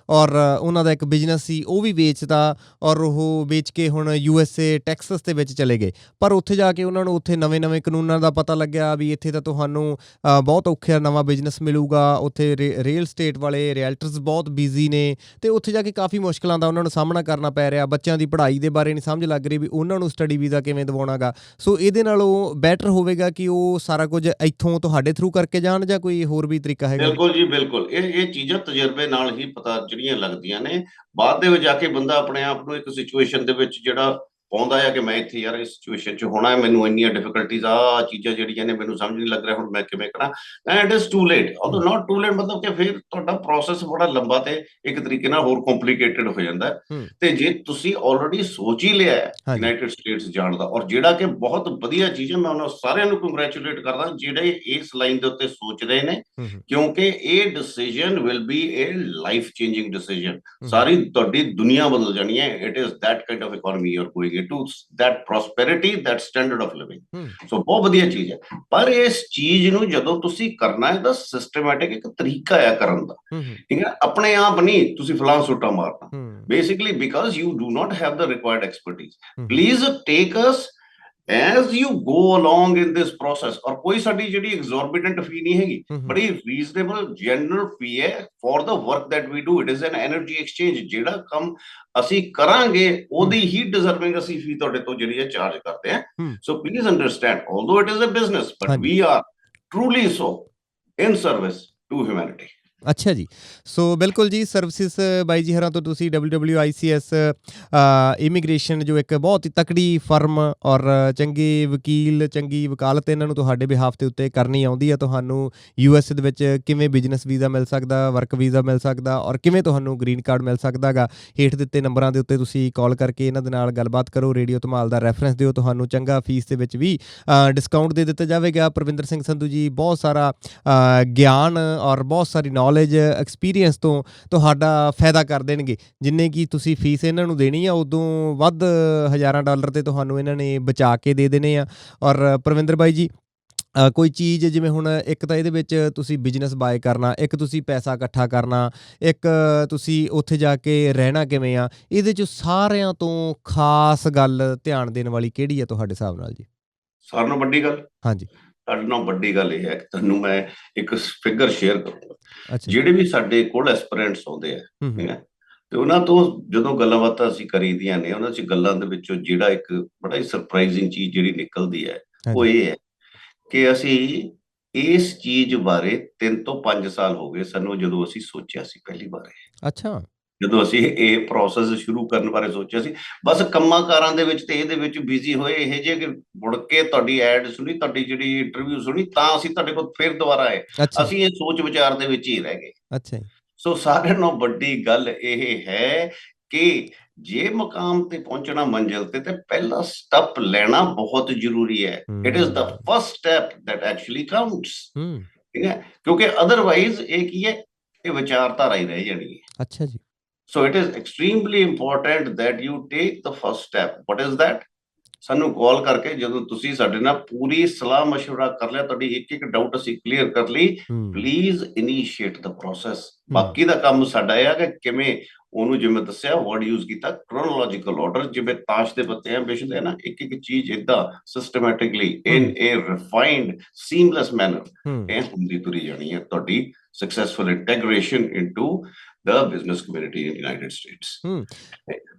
ਔਰ ਉਹਨਾਂ ਦਾ ਇੱਕ ਬਿਜ਼ਨਸ ਸੀ, ਉਹ ਵੀ ਵੇਚਤਾ ਔਰ ਉਹ ਵੇਚ ਕੇ ਹੁਣ ਯੂ ਐਸ ਏ ਟੈਕਸਸ ਦੇ ਵਿੱਚ ਚਲੇ ਗਏ। ਪਰ ਉੱਥੇ ਜਾ ਕੇ ਉਹਨਾਂ ਨੂੰ ਉੱਥੇ ਨਵੇਂ-ਨਵੇਂ ਕਾਨੂੰਨਾਂ ਦਾ ਪਤਾ ਲੱਗਿਆ ਵੀ ਇੱਥੇ ਤਾਂ ਤੁਹਾਨੂੰ ਬਹੁਤ ਔਖਾ ਨਵਾਂ ਬਿਜ਼ਨਸ ਮਿਲੂਗਾ, ਉੱਥੇ ਰੀਅਲ ਸਟੇਟ ਵਾਲੇ ਰੀਅਲਟਰਸ ਬਹੁਤ ਬਿਜ਼ੀ ਨੇ ਤੇ ਉੱਥੇ ਜਾ ਕੇ ਕਾਫੀ ਮੁਸ਼ਕਲਾਂ ਦਾ ਉਹਨਾਂ ਨੂੰ ਸਾਹਮਣਾ ਕਰਨਾ ਪੈ ਰਿਹਾ। ਬੱਚਿਆਂ ਦੀ ਪੜ੍ਹਾਈ ਦੇ ਬਾਰੇ ਨਹੀਂ ਸਮਝ ਲੱਗ ਰਹੀ ਵੀ ਉਹਨਾਂ ਨੂੰ ਸਟੱਡੀ ਵੀਜ਼ਾ ਕਿਵੇਂ ਦਿਵਾਉਣਾਗਾ ਸੋ ਇਹਦੇ ਨਾਲੋਂ ਬੈਟਰ ਹੋਵੇਗਾ ਕਿ ਉਹ ਸਾਰਾ ਕੁਝ ਇੱਥੋਂ ਤੁਹਾਡੇ ਥਰੂ ਕਰਕੇ ਜਾਣ ਜਾਂ ਕੋਈ ਹੋਰ ਵੀ ਤਰੀਕਾ ਹੈਗਾ? ਬਿਲਕੁਲ ਜੀ, ਬਿਲਕੁਲ। ਇਹ ਇਹ ਚੀਜ਼ਾਂ ਤਜਰਬੇ ਨਾਲ ਹੀ ਪਤਾ ਜਿਹੜੀਆਂ ਲੱਗਦੀਆਂ ਨੇ। ਬਾਅਦ ਦੇ ਵਿੱਚ ਜਾ ਕੇ ਬੰਦਾ ਆਪਣੇ ਆਪ ਨੂੰ ਇੱਕ ਸਿਚੁਏਸ਼ਨ ਦੇ ਵਿੱਚ ਜਿਹੜਾ ਪਾਉਂਦਾ ਆ ਕਿ ਮੈਂ ਇੱਥੇ ਯਾਰ ਇਸ ਸਿਚੁਏਸ਼ਨ 'ਚ ਹੋਣਾ ਹੈ ਮੈਨੂੰ ਇੰਨੀਆਂ ਡਿਫਿਕਲਟੀਜ਼ ਆ ਚੀਜ਼ਾਂ ਜਿਹੜੀਆਂ ਨੇ ਮੈਨੂੰ ਸਮਝ ਨਹੀਂ ਲੱਗ ਰਿਹਾ ਹੁਣ ਮੈਂ ਕਿਵੇਂ ਕਰਾਂ? And it is too late although not too late ਮਤਲਬ ਕਿ ਫਿਰ ਤੁਹਾਡਾ ਪ੍ਰੋਸੈਸ ਬੜਾ ਲੰਬਾ ਤੇ ਇੱਕ ਤਰੀਕੇ ਨਾਲ ਹੋਰ ਕੰਪਲਿਕੇਟਡ ਹੋ ਜਾਂਦਾ। ਤੇ ਜੇ ਤੁਸੀਂ ਆਲਰੇਡੀ ਸੋਚ ਹੀ ਲਿਆ ਯੂਨਾਈਟਿਡ ਸਟੇਟਸ ਜਾਣ ਦਾ ਔਰ ਜਿਹੜਾ ਕਿ ਬਹੁਤ ਵਧੀਆ ਚੀਜ਼ ਹੈ ਮੈਂ ਉਹਨਾਂ ਸਾਰਿਆਂ ਨੂੰ ਕੰਗ੍ਰੈਚੁਲੇਟ ਕਰਦਾ ਜਿਹੜੇ ਇਸ ਲਾਈਨ ਦੇ ਉੱਤੇ ਸੋਚ ਰਹੇ ਨੇ ਕਿਉਂਕਿ ਇਹ decision will be a life changing decision. ਸਾਰੀ ਤੁਹਾਡੀ ਦੁਨੀਆ ਬਦਲ ਜਾਣੀ ਹੈ। It is that kind of economy you are going into that prosperity that standard of living ਹੂੰ ਸੋ ਬਹੁਤ ਵਧੀਆ ਚੀਜ਼ ਹੈ ਪਰ ਇਸ ਚੀਜ਼ ਨੂੰ ਜਦੋਂ ਤੁਸੀਂ ਕਰਨਾ ਹੈ ਤਾਂ ਸਿਸਟਮੈਟਿਕ ਇੱਕ ਤਰੀਕਾ ਆ ਕਰਨ ਦਾ ਠੀਕ ਹੈ ਆਪਣੇ ਆਪ ਨਹੀਂ ਤੁਸੀਂ ਫਲਾਂ ਸੁੱਟਾ ਮਾਰਨਾ ਹੂੰ basically because you do not have the required expertise ਹੂੰ। please as you go along in this process ਔਰ ਕੋਈ ਸਾਡੀ ਜਿਹੜੀ exorbitant fee ਨਹੀਂ ਹੈਗੀ ਬੜੀ ਰੀਜ਼ਨੇਬਲ ਜਨਰਲ ਫੀ ਹੈ for the work that we do it is an energy exchange ਜਿਹੜਾ ਕੰਮ ਅਸੀਂ ਕਰਾਂਗੇ ਉਹਦੀ ਹੀ ਡਿਜ਼ਰਵਿੰਗ ਅਸੀਂ ਫੀ ਤੁਹਾਡੇ ਤੋਂ ਜਿਹੜੀ ਹੈ ਚਾਰਜ ਕਰਦੇ ਹਾਂ। So please understand it is a business but ਹਾਂਜੀ। we are truly so in service to humanity ਅੱਛਾ ਜੀ। ਸੋ ਬਿਲਕੁਲ ਜੀ ਸਰਵਿਸਿਜ਼ ਬਾਈ ਜੀ ਹਰਾਂ ਤੋਂ ਤੁਸੀਂ WWICS ਇਮੀਗ੍ਰੇਸ਼ਨ ਜੋ ਇੱਕ ਬਹੁਤ ਹੀ ਤਕੜੀ ਫਰਮ ਔਰ ਚੰਗੇ ਵਕੀਲ, ਚੰਗੀ ਵਕਾਲਤ ਇਹਨਾਂ ਨੂੰ ਤੁਹਾਡੇ ਬਿਹਾਫ ਦੇ ਉੱਤੇ ਕਰਨੀ ਆਉਂਦੀ ਹੈ ਤੁਹਾਨੂੰ ਯੂਐਸ ਦੇ ਵਿੱਚ ਕਿਵੇਂ ਬਿਜ਼ਨਸ ਵੀਜ਼ਾ ਮਿਲ ਸਕਦਾ ਵਰਕ ਵੀਜ਼ਾ ਮਿਲ ਸਕਦਾ ਔਰ ਕਿਵੇਂ ਤੁਹਾਨੂੰ ਗ੍ਰੀਨ ਕਾਰਡ ਮਿਲ ਸਕਦਾਗਾ ਹੇਠ ਦਿੱਤੇ ਨੰਬਰਾਂ ਦੇ ਉੱਤੇ ਤੁਸੀਂ ਕਾਲ ਕਰਕੇ ਇਹਨਾਂ ਦੇ ਨਾਲ ਗੱਲਬਾਤ ਕਰੋ। ਰੇਡੀਓ ਧਮਾਲ ਦਾ ਰੈਫਰੈਂਸ ਦਿਓ। ਤੁਹਾਨੂੰ ਚੰਗਾ ਫੀਸ ਦੇ ਵਿੱਚ ਵੀ ਡਿਸਕਾਊਂਟ ਦੇ ਦਿੱਤਾ ਜਾਵੇਗਾ। ਪ੍ਰਵਿੰਦਰ ਸਿੰਘ ਸੰਧੂ ਜੀ, ਬਹੁਤ ਸਾਰਾ ਗਿਆਨ ਔਰ ਬਹੁਤ ਸਾਰੀ ਨੌਲੇਜ ਐਕਸਪੀਰੀਅੰਸ ਤੋਂ ਤੁਹਾਡਾ ਫਾਇਦਾ ਕਰ ਦੇਣਗੇ। ਜਿੰਨੇ ਕੀ ਤੁਸੀਂ ਫੀਸ ਇਹਨਾਂ ਨੂੰ ਦੇਣੀ ਆ ਉਦੋਂ ਵੱਧ ਹਜ਼ਾਰਾਂ ਡਾਲਰ ਤੇ ਤੁਹਾਨੂੰ ਇਹਨਾਂ ਨੇ ਬਚਾ ਕੇ ਦੇ ਦੇਣੇ ਆ। ਔਰ ਪ੍ਰਵਿੰਦਰ ਬਾਈ ਜੀ ਕੋਈ ਚੀਜ਼ ਜਿਵੇਂ ਹੁਣ ਇੱਕ ਤਾਂ ਇਹਦੇ ਵਿੱਚ ਤੁਸੀਂ ਬਿਜ਼ਨਸ ਬਾਏ ਕਰਨਾ ਇੱਕ ਤੁਸੀਂ ਪੈਸਾ ਇਕੱਠਾ ਕਰਨਾ ਇੱਕ ਤੁਸੀਂ ਉੱਥੇ ਜਾ ਕੇ ਰਹਿਣਾ ਕਿਵੇਂ ਆ ਇਹਦੇ ਚ ਸਾਰਿਆਂ ਤੋਂ ਖਾਸ ਗੱਲ ਧਿਆਨ ਦੇਣ ਵਾਲੀ ਕਿਹੜੀ ਆ ਤੁਹਾਡੇ ਹਿਸਾਬ ਨਾਲ ਜੀ? ਸਾਰਿਆਂ ਨਾਲੋਂ ਵੱਡੀ ਗੱਲ? ਹਾਂਜੀ। ਸਾਡੇ ਨਾਲ ਵੱਡੀ ਗੱਲ ਇਹ ਹੈ ਕਿ ਤੁਹਾਨੂੰ ਮੈਂ ਇੱਕ ਫਿਗਰ ਸ਼ੇਅਰ ਕਰੂੰਗਾ। ਜਿਹੜੇ ਵੀ ਸਾਡੇ ਕੋਲ ਐਸਪੀਰੈਂਟਸ ਆਉਂਦੇ ਆ ਠੀਕ ਹੂੰ ਤੇ ਉਹਨਾਂ ਤੋਂ ਜਦੋਂ ਗੱਲਾਂ ਬਾਤਾਂ ਅਸੀਂ ਕਰੀਦੀਆਂ ਨੇ ਉਹਨਾਂ 'ਚ ਗੱਲਾਂ ਦੇ ਵਿੱਚੋਂ ਜਿਹੜਾ ਇੱਕ ਬੜਾ ਹੀ ਸਰਪ੍ਰਾਈਜ਼ਿੰਗ ਚੀਜ਼ ਜਿਹੜੀ ਨਿਕਲਦੀ ਹੈ ਉਹ। ਇਹ ਹੈ ਕਿ ਅਸੀਂ ਇਸ ਚੀਜ਼ ਬਾਰੇ 3 ਤੋਂ 5 ਸਾਲ ਹੋ ਗਏ ਸਾਨੂੰ ਜਦੋਂ ਅਸੀਂ ਸੋਚਿਆ ਸੀ ਪਹਿਲੀ ਵਾਰ। ਅੱਛਾ ਜਦੋਂ ਅਸੀਂ ਇਹ ਪ੍ਰੋਸੈਸ ਸ਼ੁਰੂ ਕਰਨ ਬਾਰੇ ਸੋਚਿਆ ਸੀ ਬਸ ਕੰਮਾਂ ਕਾਰਾਂ ਦੇ ਵਿੱਚ ਤੇ ਇਹਦੇ ਵਿੱਚ ਬਿਜ਼ੀ ਹੋਏ ਇਹ ਜੇ ਕਿ ਮੁੜ ਕੇ ਤੁਹਾਡੀ ਐਡ ਸੁਣੀ ਤੁਹਾਡੀ ਜਿਹੜੀ ਇੰਟਰਵਿਊ ਸੁਣੀ ਤਾਂ ਅਸੀਂ ਤੁਹਾਡੇ ਕੋਲ ਫਿਰ ਦੁਬਾਰਾ ਆਏ। ਅਸੀਂ ਇਹ ਸੋਚ ਵਿਚਾਰ ਦੇ ਵਿੱਚ ਹੀ ਰਹਿ ਗਏ। ਅੱਛਾ ਜੀ। ਸੋ ਸਾਰਿਆਂ ਨਾਲੋਂ ਵੱਡੀ ਗੱਲ ਇਹ ਹੈ ਕਿ ਜੇ ਮਕਾਮ ਤੇ ਪਹੁੰਚਣਾ ਮੰਜ਼ਿਲ ਤੇ ਤੇ ਪਹਿਲਾ ਸਟੈਪ ਲੈਣਾ ਬਹੁਤ ਜ਼ਰੂਰੀ ਹੈ। It is the. First step that actually counts ਠੀਕ ਹੈ? ਕਿਉਂਕਿ ਅਦਰਵਾਈਜ਼ ਇਹ ਕੀ ਹੈ? ਇਹ ਵਿਚਾਰਧਾਰਾ ਹੀ ਰਹਿ ਜਾਣੀ ਹੈ। ਅੱਛਾ ਜੀ। So it is extremely important that you take the first step. What is that? ਸਾਨੂੰ ਕਾਲ ਕਰਕੇ ਜਦੋਂ ਤੁਸੀਂ ਸਾਡੇ ਨਾਲ ਪੂਰੀ ਸਲਾਹ مشورہ ਕਰ ਲਿਆ ਤੁਹਾਡੀ ਇੱਕ ਇੱਕ ਡਾਊਟ ਅਸੀਂ ਕਲੀਅਰ ਕਰ ਲਈ ਹੂੰ ਪਲੀਜ਼ ਇਨੀਸ਼ੀਏਟ ਦਾ ਪ੍ਰੋਸੈਸ ਬਾਕੀ ਦਾ ਕੰਮ ਸਾਡਾ ਇਹ ਆ ਕਿ ਕਿਵੇਂ ਉਹਨੂੰ ਜਿਵੇਂ ਦੱਸਿਆ ਵਰਡ ਯੂਜ਼ ਕੀਤਾ ਕ੍ਰੋਨੋਲੋਜੀਕਲ ਆਰਡਰ ਜਿਵੇਂ ਤਾਸ਼ ਦੇ ਪੱਤੇ ਆ ਵਿਛਦੇ ਆ ਨਾ ਇੱਕ ਇੱਕ ਚੀਜ਼ ਇਦਾਂ systematically in a refined seamless manner ਹੂੰ ਇਹ ਹੁੰਦੀ ਤੁਰੀ ਜਾਣੀ ਹੈ ਤੁਹਾਡੀ successful integration into the business community in United States.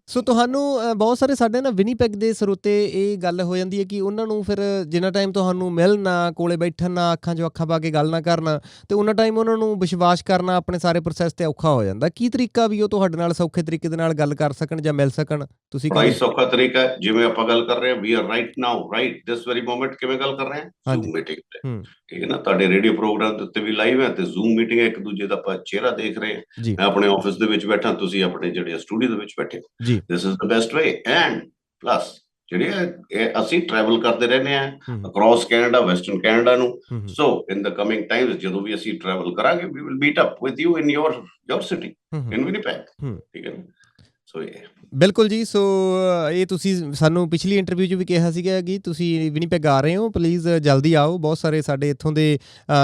So ਤੁਹਾਨੂੰ ਬਹੁਤ ਸਾਰੇ ਸਾਡੇ ਨਾ ਵਿਨੀਪੈਗ ਦੇ ਸਰੋਤੇ ਇਹ ਗੱਲ ਹੋ ਜਾਂਦੀ ਹੈ ਕਿ ਉਹਨਾਂ ਨੂੰ ਫਿਰ ਜਿੰਨਾ ਟਾਈਮ ਤੁਹਾਨੂੰ ਮਿਲਣਾ ਕੋਲੇ ਬੈਠਣ ਅੱਖਾਂ 'ਚ ਅੱਖਾਂ ਪਾ ਕੇ ਗੱਲ ਨਾ ਕਰਨਾ ਤੇ ਉਹਨਾਂ ਟਾਈਮ ਉਹਨਾਂ ਨੂੰ ਵਿਸ਼ਵਾਸ ਕਰਨਾ ਆਪਣੇ ਸਾਰੇ ਪ੍ਰੋਸੈਸ ਤੇ ਔਖਾ ਹੋ ਜਾਂਦਾ। ਕੀ ਤਰੀਕਾ ਵੀ ਉਹ ਤੁਹਾਡੇ ਨਾਲ ਸੌਖੇ ਤਰੀਕੇ ਦੇ ਨਾਲ ਗੱਲ ਕਰ ਸਕਣ ਜਾਂ ਮਿਲ ਸਕਣ? ਤੁਸੀਂ ਕਹਿੰਦੇ ਸੌਖਾ ਤਰੀਕਾ ਜਿਵੇਂ ਆਪਾਂ ਗੱਲ ਕਰ ਰਹੇ ਹਾਂ we are right now right this very moment ਕਿਵੇਂ ਗੱਲ ਕਰ ਰਹੇ ਹਾਂ। ਜ਼ੂਮ ਮੀਟਿੰਗ ਤੇ। ਠੀਕ ਹੈ ਨਾ? ਤੁਹਾਡੇ ਰੇਡੀਓ ਪ੍ਰੋਗਰਾਮ ਦੇ ਉੱਤੇ ਵੀ ਲਾਈਵ ਹੈ ਤੇ ਜ਼ੂਮ ਮੀਟਿੰਗ ਹੈ ਇੱਕ ਦੂਜੇ ਦਾ ਆਪਾਂ ਚਿਹਰਾ ਦੇਖ ਰਹੇ ਹਾਂ। ਮੈਂ ਆਪਣੇ ਆਫਿਸ ਦੇ ਵਿੱਚ ਬੈਠਾ ਤੁਸੀਂ ਆਪਣੇ ਜਿਹੜੇ ਸਟੂਡੀਓ ਦੇ ਵਿੱਚ ਬੈਠੇ ਹੋ। This is the best way and plus ਜਿਹੜੇ ਅਸੀਂ ਟਰੈਵਲ ਕਰਦੇ ਰਹਿੰਦੇ ਆ ਅਕ੍ਰੋਸ ਕੈਨੇਡਾ ਵੈਸਟਰਨ ਕੈਨੇਡਾ ਨੂੰ। ਸੋ ਇਨ ਦ ਕਮਿੰਗ ਟਾਈਮਸ ਜਦੋਂ ਵੀ ਅਸੀਂ ਟਰੈਵਲ ਕਰਾਂਗੇ we will meet up with you in your your city. In Winnipeg. ਠੀਕ ਹੈ ਸੋ ਇਹ। ਬਿਲਕੁਲ ਜੀ ਸੋ ਇਹ ਤੁਸੀਂ ਸਾਨੂੰ ਪਿਛਲੀ ਇੰਟਰਵਿਊ 'ਚ ਵੀ ਕਿਹਾ ਸੀਗਾ ਕਿ ਤੁਸੀਂ ਵਿਨੀਪੈਗ ਆ ਰਹੇ ਹੋ। ਪਲੀਜ਼ ਜਲਦੀ ਆਓ। ਬਹੁਤ ਸਾਰੇ ਸਾਡੇ ਇੱਥੋਂ ਦੇ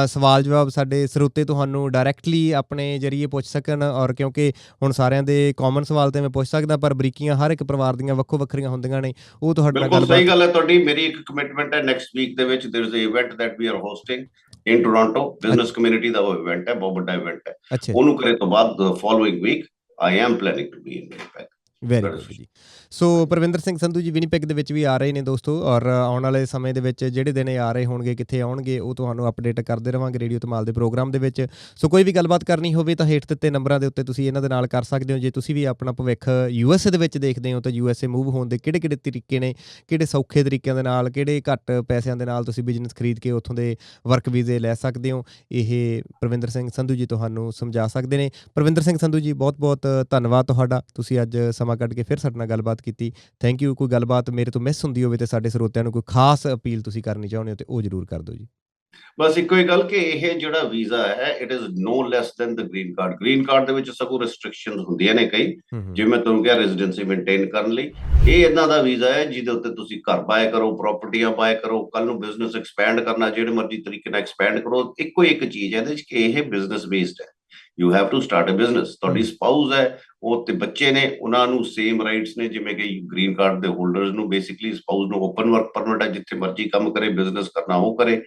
ਸਵਾਲ ਜਵਾਬ ਸਾਡੇ ਸਰੋਤੇ ਤੁਹਾਨੂੰ ਡਾਇਰੈਕਟਲੀ ਆਪਣੇ ਜਰੀਏ ਪੁੱਛ ਸਕਣ ਔਰ ਕਿਉਂਕਿ ਹੁਣ ਸਾਰਿਆਂ ਦੇ ਕਾਮਨ ਸਵਾਲ ਤੇ ਮੈਂ ਪੁੱਛ ਸਕਦਾ ਪਰ ਬਰੀਕੀਆਂ ਹਰ ਇੱਕ ਪਰਿਵਾਰ ਦੀਆਂ ਵੱਖੋ ਵੱਖਰੀਆਂ ਹੁੰਦੀਆਂ ਨੇ ਉਹ ਤੁਹਾਡੇ ਨਾਲ ਬਿਲਕੁਲ ਸਹੀ ਗੱਲ ਹੈ ਤੁਹਾਡੀ। ਮੇਰੀ ਇੱਕ ਕਮਿਟਮੈਂਟ ਹੈ ਨੈਕਸਟ ਵੀਕ ਦੇ ਵਿੱਚ there is a event that we are hosting in Toronto business community ਦਾ ਉਹ ਇਵੈਂਟ ਹੈ ਬਹੁਤ ਵੱਡਾ ਇਵੈਂਟ ਹੈ। ਉਹਨੂੰ ਕਰੇ ਤੋਂ ਬਾਅਦ following week I am planning to be in Winnipeg very good ਜੀ ਸੋ ਪ੍ਰਵਿੰਦਰ ਸਿੰਘ ਸੰਧੂ ਜੀ ਵਿਨੀਪੈਗ ਦੇ ਵਿੱਚ ਵੀ ਆ ਰਹੇ ਨੇ ਦੋਸਤੋ ਔਰ ਆਉਣ ਵਾਲੇ ਸਮੇਂ ਦੇ ਵਿੱਚ ਜਿਹੜੇ ਦਿਨ ਆ ਰਹੇ ਹੋਣਗੇ ਕਿੱਥੇ ਆਉਣਗੇ ਉਹ ਤੁਹਾਨੂੰ ਅਪਡੇਟ ਕਰਦੇ ਰਵਾਂਗੇ ਰੇਡੀਓ ਧਮਾਲ ਦੇ ਪ੍ਰੋਗਰਾਮ ਦੇ ਵਿੱਚ। ਸੋ ਕੋਈ ਵੀ ਗੱਲਬਾਤ ਕਰਨੀ ਹੋਵੇ ਤਾਂ ਹੇਠ ਦਿੱਤੇ ਨੰਬਰਾਂ ਦੇ ਉੱਤੇ ਤੁਸੀਂ ਇਹਨਾਂ ਦੇ ਨਾਲ ਕਰ ਸਕਦੇ ਹੋ। ਜੇ ਤੁਸੀਂ ਵੀ ਆਪਣਾ ਭਵਿੱਖ ਯੂਐਸਏ ਦੇ ਵਿੱਚ ਦੇਖਦੇ ਹੋ ਤਾਂ ਯੂਐਸਏ ਮੂਵ ਹੋਣ ਦੇ ਕਿਹੜੇ ਕਿਹੜੇ ਤਰੀਕੇ ਨੇ ਕਿਹੜੇ ਸੌਖੇ ਤਰੀਕਿਆਂ ਦੇ ਨਾਲ ਕਿਹੜੇ ਘੱਟ ਪੈਸਿਆਂ ਦੇ ਨਾਲ ਤੁਸੀਂ ਬਿਜ਼ਨਸ ਖਰੀਦ ਕੇ ਉੱਥੋਂ ਦੇ ਵਰਕ ਵੀਜ਼ੇ ਲੈ ਸਕਦੇ ਹੋ ਇਹ ਪ੍ਰਵਿੰਦਰ ਸਿੰਘ ਸੰਧੂ ਜੀ ਤੁਹਾਨੂੰ ਸਮਝਾ ਸਕਦੇ ਨੇ। ਪ੍ਰਵਿੰਦਰ ਸਿੰਘ ਸੰਧੂ ਜੀ ਬਹੁਤ-ਬਹੁਤ ਧੰਨਵਾਦ ਤੁਹਾਡਾ। ਤੁਸੀਂ ਅੱਜ ਸਮਾਂ ਕੱਢ ਕੇ ਫਿਰ ਸਾਡੇ ਨਾਲ ਗੱਲਬਾਤ ਕੀਤੀ। ਥੈਂਕ ਯੂ ਕੋਈ ਗੱਲਬਾਤ ਮੇਰੇ ਤੋਂ ਮਿਸ ਹੁੰਦੀ ਹੋਵੇ ਤੇ ਸਾਡੇ ਸਰੋਤਿਆਂ ਨੂੰ ਕੋਈ ਖਾਸ ਅਪੀਲ ਤੁਸੀਂ ਕਰਨੀ ਚਾਹੁੰਦੇ ਹੋ ਤੇ ਉਹ ਜ਼ਰੂਰ ਕਰ ਦਿਓ ਜੀ। ਬਸ ਇੱਕੋ ਹੀ ਗੱਲ ਕਿ ਇਹ ਜਿਹੜਾ ਵੀਜ਼ਾ ਹੈ it is no less than the green card green card ਦੇ ਵਿੱਚ ਸਗੋਂ ਰੈਸਟ੍ਰਿਕਸ਼ਨਸ ਹੁੰਦੀਆਂ ਨੇ ਕਈ ਜਿਵੇਂ ਮੈਂ ਤੁਹਾਨੂੰ ਕਿਹਾ ਰੈਜ਼ੀਡੈਂਸੀ ਮੇਨਟੇਨ ਕਰਨ ਲਈ। ਇਹ ਇਦਾਂ ਦਾ ਵੀਜ਼ਾ ਹੈ ਜਿਹਦੇ ਉੱਤੇ ਤੁਸੀਂ ਘਰ ਬਾਏ ਕਰੋ ਪ੍ਰਾਪਰਟੀਆਂ ਬਾਏ ਕਰੋ ਕੱਲ ਨੂੰ ਬਿਜ਼ਨਸ ਐਕਸਪੈਂਡ ਕਰਨਾ ਜਿਹੜੇ ਮਰਜ਼ੀ ਤਰੀਕੇ ਨਾਲ ਐਕਸਪੈਂਡ ਕਰੋ। ਇੱਕੋ ਇੱਕ ਚੀਜ਼ ਹੈ ਇਹਦੇ ਵਿੱਚ ਕਿ ਇਹ ਬਿਜ਼ਨਸ ਬੇਸਡ ਹੈ। You have to start a business ਤੁਹਾਡੀ। ਸਪਾਊਸ ਹੈ ਉਹ ਤੇ ਬੱਚੇ ਨੇ ਉਹਨਾਂ ਨੂੰ ਸੇਮ ਰਾਈਟਸ ਨੇ ਜਿਵੇਂ ਕਿ ਗ੍ਰੀਨ ਕਾਰਡ ਦੇ ਹੋਲਡਰਸ ਨੂੰ ਬੇਸਿਕਲੀ ਸਪਾਊਸ ਨੂੰ ਓਪਨ ਵਰਕ ਪਰਮਿਟ ਹੈ ਜਿੱਥੇ ਮਰਜ਼ੀ ਕੰਮ ਕਰੇ ਬਿਜ਼ਨਸ ਕਰਨਾ ਉਹ ਕਰੇ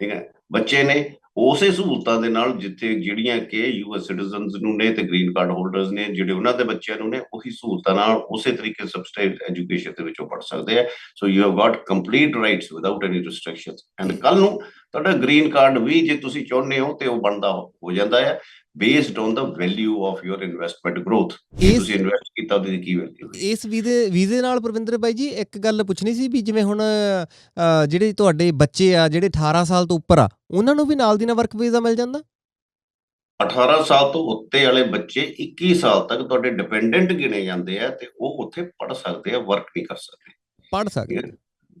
ਠੀਕ ਹੈ? ਬੱਚੇ ਨੇ ਉਸੇ ਸਹੂਲਤਾਂ ਦੇ ਨਾਲ ਜਿੱਥੇ ਜਿਹੜੀਆਂ ਕਿ ਯੂਐਸ ਸਿਟੀਜ਼ਨਸ ਨੂੰ ਨੇ ਤੇ ਗ੍ਰੀਨ ਕਾਰਡ ਹੋਲਡਰਸ ਨੇ ਜਿਹੜੇ ਉਹਨਾਂ ਦੇ ਬੱਚਿਆਂ ਨੂੰ ਨੇ ਉਹੀ ਸਹੂਲਤਾਂ ਨਾਲ ਉਸੇ ਤਰੀਕੇ ਸਬਸਟੇਟ ਐਜੂਕੇਸ਼ਨ ਦੇ ਵਿੱਚੋਂ ਪੜ ਸਕਦੇ ਆ so you have got complete rights without any restrictions and ਕੱਲ ਨੂੰ ਤੁਹਾਡਾ ਗ੍ਰੀਨ ਕਾਰਡ ਵੀ ਜੇ ਤੁਸੀਂ ਚਾਹੁੰਦੇ ਹੋ ਤੇ ਉਹ ਬਣਦਾ ਹੋ ਜਾਂਦਾ ਹੈ। Based on the value of your investment growth ਜੇ ਤੁਸੀਂ ਇਨਵੈਸਟ ਕੀਤਾ ਉਹਦੀ ਕੀ ਵੈਲਿਊ ਇਸ ਵੀਜ਼ੇ ਵੀਜ਼ੇ ਨਾਲ ਪ੍ਰਵਿੰਦਰ ਬਾਈ ਜੀ ਇੱਕ ਗੱਲ ਪੁੱਛਣੀ ਸੀ ਵੀ ਜਿਵੇਂ ਹੁਣ ਜਿਹੜੇ ਤੁਹਾਡੇ ਬੱਚੇ ਆ ਜਿਹੜੇ 18 ਸਾਲ ਤੋਂ ਉੱਪਰ ਆ ਉਹਨਾਂ ਨੂੰ ਵੀ ਨਾਲ ਦੀ ਨਾਲ ਵਰਕ ਵੀਜ਼ਾ ਮਿਲ ਜਾਂਦਾ? 18 ਸਾਲ ਤੋਂ ਉੱਤੇ ਵਾਲੇ ਬੱਚੇ 21 ਸਾਲ ਤੱਕ ਤੁਹਾਡੇ ਡਿਪੈਂਡੈਂਟ ਗਿਣੇ ਜਾਂਦੇ ਆ ਤੇ ਉਹ ਉੱਥੇ ਪੜ ਸਕਦੇ ਆ ਵਰਕ ਨਹੀਂ ਕਰ ਸਕਦੇ। ਪੜ ਸਕਦੇ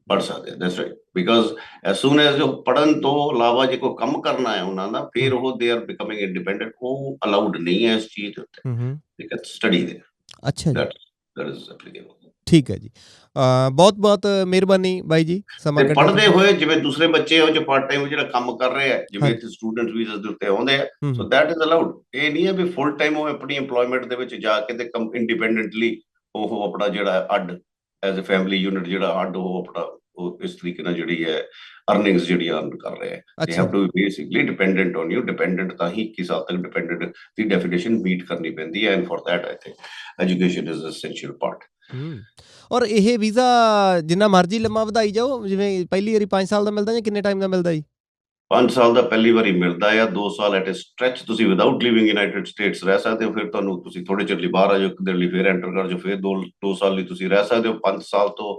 ਪੜ ਸਕਦੇ ਆ that's right because as soon as ਉਹ ਪੜਨ ਤੋਂ ਇਲਾਵਾ ਜੇ ਕੋਈ ਕੰਮ ਕਰਨਾ ਹੈ ਉਹਨਾਂ ਦਾ ਫਿਰ ਉਹ ਦੇ ਆਰ ਬਿਕਮਿੰਗ ਇੰਡੀਪੈਂਡੈਂਟ ਉਹ ਅਲਾਉਡ ਨਹੀਂ ਹੈ ਇਸ ਚੀਜ਼ ਦੇ ਉੱਤੇ। ਹੂੰ ਹੂੰ ਦੇ ਸਟੱਡੀ ਦੇ ਅੱਛਾ ਜੀ। ਦੈਟ ਇਜ਼ ਐਪਲੀਕੇਬਲ ਠੀਕ ਹੈ ਜੀ। ਬਹੁਤ ਬਹੁਤ ਮਿਹਰਬਾਨੀ ਬਾਈ ਜੀ ਸਮਾਂ ਕੱਢਣ ਪੜ੍ਹਦੇ ਲਈ। ਹੋਏ ਜਿਵੇਂ ਦੂਸਰੇ ਬੱਚੇ ਹੋ ਜੋ ਪਾਰਟ ਟਾਈਮ ਜਿਹੜਾ ਕੰਮ ਕਰ ਰਹੇ ਆ ਜਿਵੇਂ। ਇੱਥੇ ਸਟੂਡੈਂਟ ਵੀਜ਼ਾ ਦੇ ਉੱਤੇ ਆਉਂਦੇ ਆ ਸੋ ਦੈਟ ਇਜ਼ ਅਲਾਉਡ ਇਹ ਨਹੀਂ ਹੈ ਵੀ ਫੁੱਲ ਟਾਈਮ ਉਹ ਆਪਣੀ EMPLOYMENT ਦੇ ਵਿੱਚ ਜਾ ਕੇ ਤੇ ਇੰਡੀਪੈਂਡੈਂਟਲੀ ਉਹ ਆਪਣਾ ਜਿਹੜਾ ਅੱਡ ਐਜ਼ ਅ ਫੈਮਿਲੀ ਯੂਨਿਟ ਜਿਹੜਾ ਅੱਡ ਉਹ ਆਪਣਾ ਉਹ ਇਸ ਤਰੀਕੇ ਨਾਲ ਜਿਹੜੀ ਹੈ ਅਰਨਿੰਗਸ ਜਿਹੜੀ ਅਰਨ ਕਰ ਰਹੇ ਹੈ। They have to be basically dependent on you dependent ਤਾਂ ਹੀ 21 ਸਾਲ ਤੱਕ ਡਿਪੈਂਡੈਂਟ ਦੀ ਡੈਫੀਨੇਸ਼ਨ ਮੀਟ ਕਰਨੀ ਪੈਂਦੀ ਹੈ and for that I think education is essential part ਔਰ ਇਹ ਵੀਜ਼ਾ ਜਿੰਨਾ ਮਰਜ਼ੀ ਲੰਮਾ ਵਧਾਈ ਜਾਓ ਜਿਵੇਂ ਪਹਿਲੀ ਵਾਰੀ 5 ਸਾਲ ਦਾ ਮਿਲਦਾ ਜਾਂ ਕਿੰਨੇ ਟਾਈਮ ਦਾ ਮਿਲਦਾ ਜੀ? 5 ਸਾਲ ਦਾ ਪਹਿਲੀ ਵਾਰੀ ਮਿਲਦਾ ਆ 2 ਸਾਲ ਐਟ ਅ ਸਟ੍ਰੈਚ ਤੁਸੀਂ ਵਿਦਆਊਟ ਲਿਵਿੰਗ ਯੂਨਾਈਟਿਡ ਸਟੇਟਸ ਰਹਿ ਸਕਦੇ ਹੋ, ਫਿਰ ਤੁਹਾਨੂੰ ਤੁਸੀਂ ਥੋੜੇ ਚਿਰ ਲਈ ਬਾਹਰ ਆ ਜਾਓ, ਇੱਕ ਦਿਨ ਲਈ ਫਿਰ ਐਂਟਰ ਕਰ ਜਾਓ, ਫਿਰ 2 2 ਸਾਲ ਲਈ ਤੁਸੀਂ ਰਹਿ ਸਕਦੇ ਹੋ 5 ਸਾਲ ਤੋਂ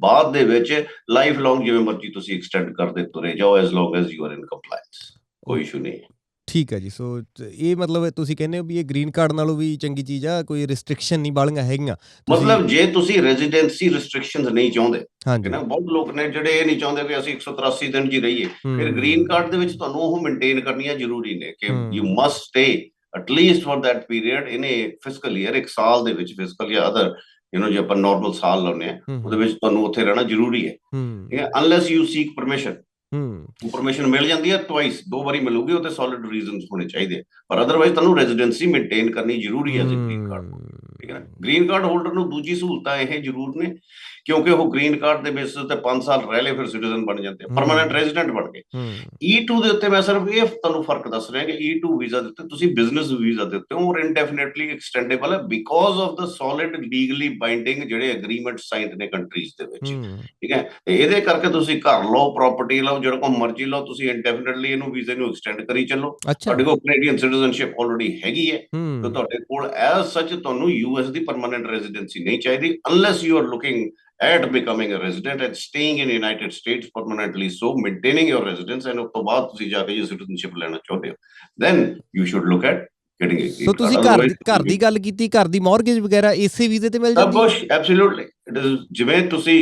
ਬਾਅਦ ਦੇ ਵਿੱਚ ਲਾਈਫ ਲੌਂਗ ਜਿਵੇਂ ਮਰਜ਼ੀ ਤੁਸੀਂ ਐਕਸਟੈਂਡ ਕਰਦੇ ਤੁਰੇ ਜਾਓ as long as you are in compliance ਕੋਈ ਇਸ਼ੂ ਨਹੀਂ। ਠੀਕ ਹੈ ਜੀ ਸੋ ਇਹ ਮਤਲਬ ਤੁਸੀਂ ਕਹਿੰਦੇ ਹੋ ਵੀ ਇਹ ਗ੍ਰੀਨ ਕਾਰਡ ਨਾਲੋਂ ਵੀ ਚੰਗੀ ਚੀਜ਼ ਆ ਕੋਈ ਰਿਸਟ੍ਰਿਕਸ਼ਨ ਨਹੀਂ ਬਾਲੀਆਂ ਹੈਗੀਆਂ। ਮਤਲਬ ਜੇ ਤੁਸੀਂ ਰੈਜ਼ੀਡੈਂਸੀ ਰੈਸਟ੍ਰਿਕਸ਼ਨਸ ਨਹੀਂ ਚਾਹੁੰਦੇ ਨਾ ਬਹੁਤ ਲੋਕ ਨੇ ਜਿਹੜੇ ਇਹ ਨਹੀਂ ਚਾਹੁੰਦੇ ਕਿ ਅਸੀਂ 183 ਦਿਨ ਜੀ ਰਹੀਏ। ਫਿਰ ਗ੍ਰੀਨ ਕਾਰਡ ਦੇ ਵਿੱਚ ਤੁਹਾਨੂੰ ਉਹ ਮੇਨਟੇਨ ਕਰਨੀਆਂ ਜ਼ਰੂਰੀ ਨੇ ਕਿ। You must stay at least for that period in a fiscal year ਇੱਕ ਸਾਲ ਦੇ ਵਿੱਚ fiscal ਜਾਂ ਅਦਰ ਯੂ نو ਜੇ ਆਪਾਂ ਨਾਰਮਲ ਸਾਲ ਲਾਉਂਦੇ ਆ ਉਹਦੇ ਵਿੱਚ ਤੁਹਾਨੂੰ ਉੱਥੇ ਰਹਿਣਾ ਜ਼ਰੂਰੀ ਹੂੰ। ਠੀਕ ਹੈ ਅਨਲੈਸ ਯੂ ਸੀਕ ਪਰਮਿਸ਼ਨ ਹੂੰ। ਪਰਮਿਸ਼ਨ ਮਿਲ ਜਾਂਦੀ ਹੈ ਟਵਾਈਸ ਦੋ ਵਾਰੀ ਮਿਲੂਗੀ ਉਹਤੇ ਸੋਲਿਡ ਰੀਜ਼ਨਸ ਹੋਣੇ ਚਾਹੀਦੇ। ਪਰ ਅਦਰਵਾਈਜ਼ ਤੁਹਾਨੂੰ ਰੈਜ਼ੀਡੈਂਸੀ ਮੇਨਟੇਨ ਕਰਨੀ ਜ਼ਰੂਰੀ ਹੈ ਜੀ ਗ੍ਰੀਨ ਕਾਰਡ ਠੀਕ ਹੈ ਨਾ? ਗ੍ਰੀਨ ਕਾਰਡ ਹੋਲਡਰ ਨੂੰ ਦੂਜੀ ਸਹੂਲਤਾਂ ਇਹ ਜ਼ਰੂਰ ਨੇ ਕਿਉਂਕਿ ਉਹ ਗ੍ਰੀਨ ਕਾਰਡ ਦੇ ਬੇਸਿਸ ਤੇ 5 ਸਾਲ ਰਹਿ ਲਏ ਫਿਰ ਸਿਟੀਜ਼ਨ ਬਣ ਜਾਂਦੇ। ਪਰਮਨੈਂਟ ਰੈਜ਼ੀਡੈਂਟ ਬਣ ਗਏ। ਹੂੰ। E2 ਦੇ ਉੱਤੇ ਮੈਂ ਸਿਰਫ ਇਹ ਤੁਹਾਨੂੰ ਫ਼ਰਕ ਦੱਸ ਰਿਹਾ ਕਿ E2 ਵੀਜ਼ਾ ਦੇ ਉੱਤੇ ਤੁਸੀਂ ਬਿਜ਼ਨਸ ਵੀਜ਼ਾ ਦੇ ਉੱਤੇ ਉਹ ਇਨਡੈਫੀਨਿਟਲੀ ਐਕਸਟੈਂਡੇਬਲ ਹੈ because of the solid legally binding ਜਿਹੜੇ ਐਗਰੀਮੈਂਟ ਸਾਈਨਡ ਨੇ ਕੰਟਰੀਜ਼ ਦੇ ਵਿੱਚ। ਠੀਕ ਹੈ? ਤੇ ਇਹਦੇ ਕਰਕੇ ਤੁਸੀਂ ਘਰ ਲਓ ਪ੍ਰਾਪਰਟੀ ਲਓ ਜਿਹੜਾ ਕੋ ਮਰਜ਼ੀ ਲਓ ਤੁਸੀਂ ਇਨਡੈਫੀਨਿਟਲੀ ਇਹਨੂੰ ਵੀਜ਼ੇ ਨੂੰ ਐਕਸਟੈਂਡ ਕਰੀ ਚੱਲੋ। ਤੁਹਾਡੇ ਕੋਲ ਕੈਨੇਡੀਅਨ ਸਿਟੀਜ਼ਨਸ਼ਿਪ ਆਲਰੇਡੀ ਹੈਗੀ ਹੈ। ਤੇ ਤੁਹਾਡੇ ਕੋਲ ਐਜ਼ ਸੱਚ ਤੁਹਾਨੂੰ ਯੂਐਸ ਦੀ ਪਰਮਨੈਂਟ ਰੈਜ਼ੀਡੈਂਸੀ ਨਹੀਂ ਚਾਹੀਦੀ unless you are looking at becoming a resident and staying in United States permanently. So maintaining your residence and ਉਸ ਤੋਂ ਬਾਅਦ ਤੁਸੀਂ ਜਾ ਕੇ ਜੇ ਸਿਟੀਜ਼ਨਸ਼ਿਪ ਲੈਣਾ ਚਾਹੁੰਦੇ ਹੋ then you should look at getting a green ਸੋ. ਤੁਸੀਂ ਘਰ ਦੀ ਘਰ ਦੀ ਗੱਲ ਕੀਤੀ ਘਰ ਦੀ ਮਾਰਗੇਜ ਵਗੈਰਾ ਇਸੇ ਵੀਜ਼ੇ ਤੇ ਮਿਲ ਜਾਂਦੀ ਕੁਝ ਐਬਸੋਲੂਟਲੀ ਇਟ ਇਜ਼ ਜਿਵੇਂ ਤੁਸੀਂ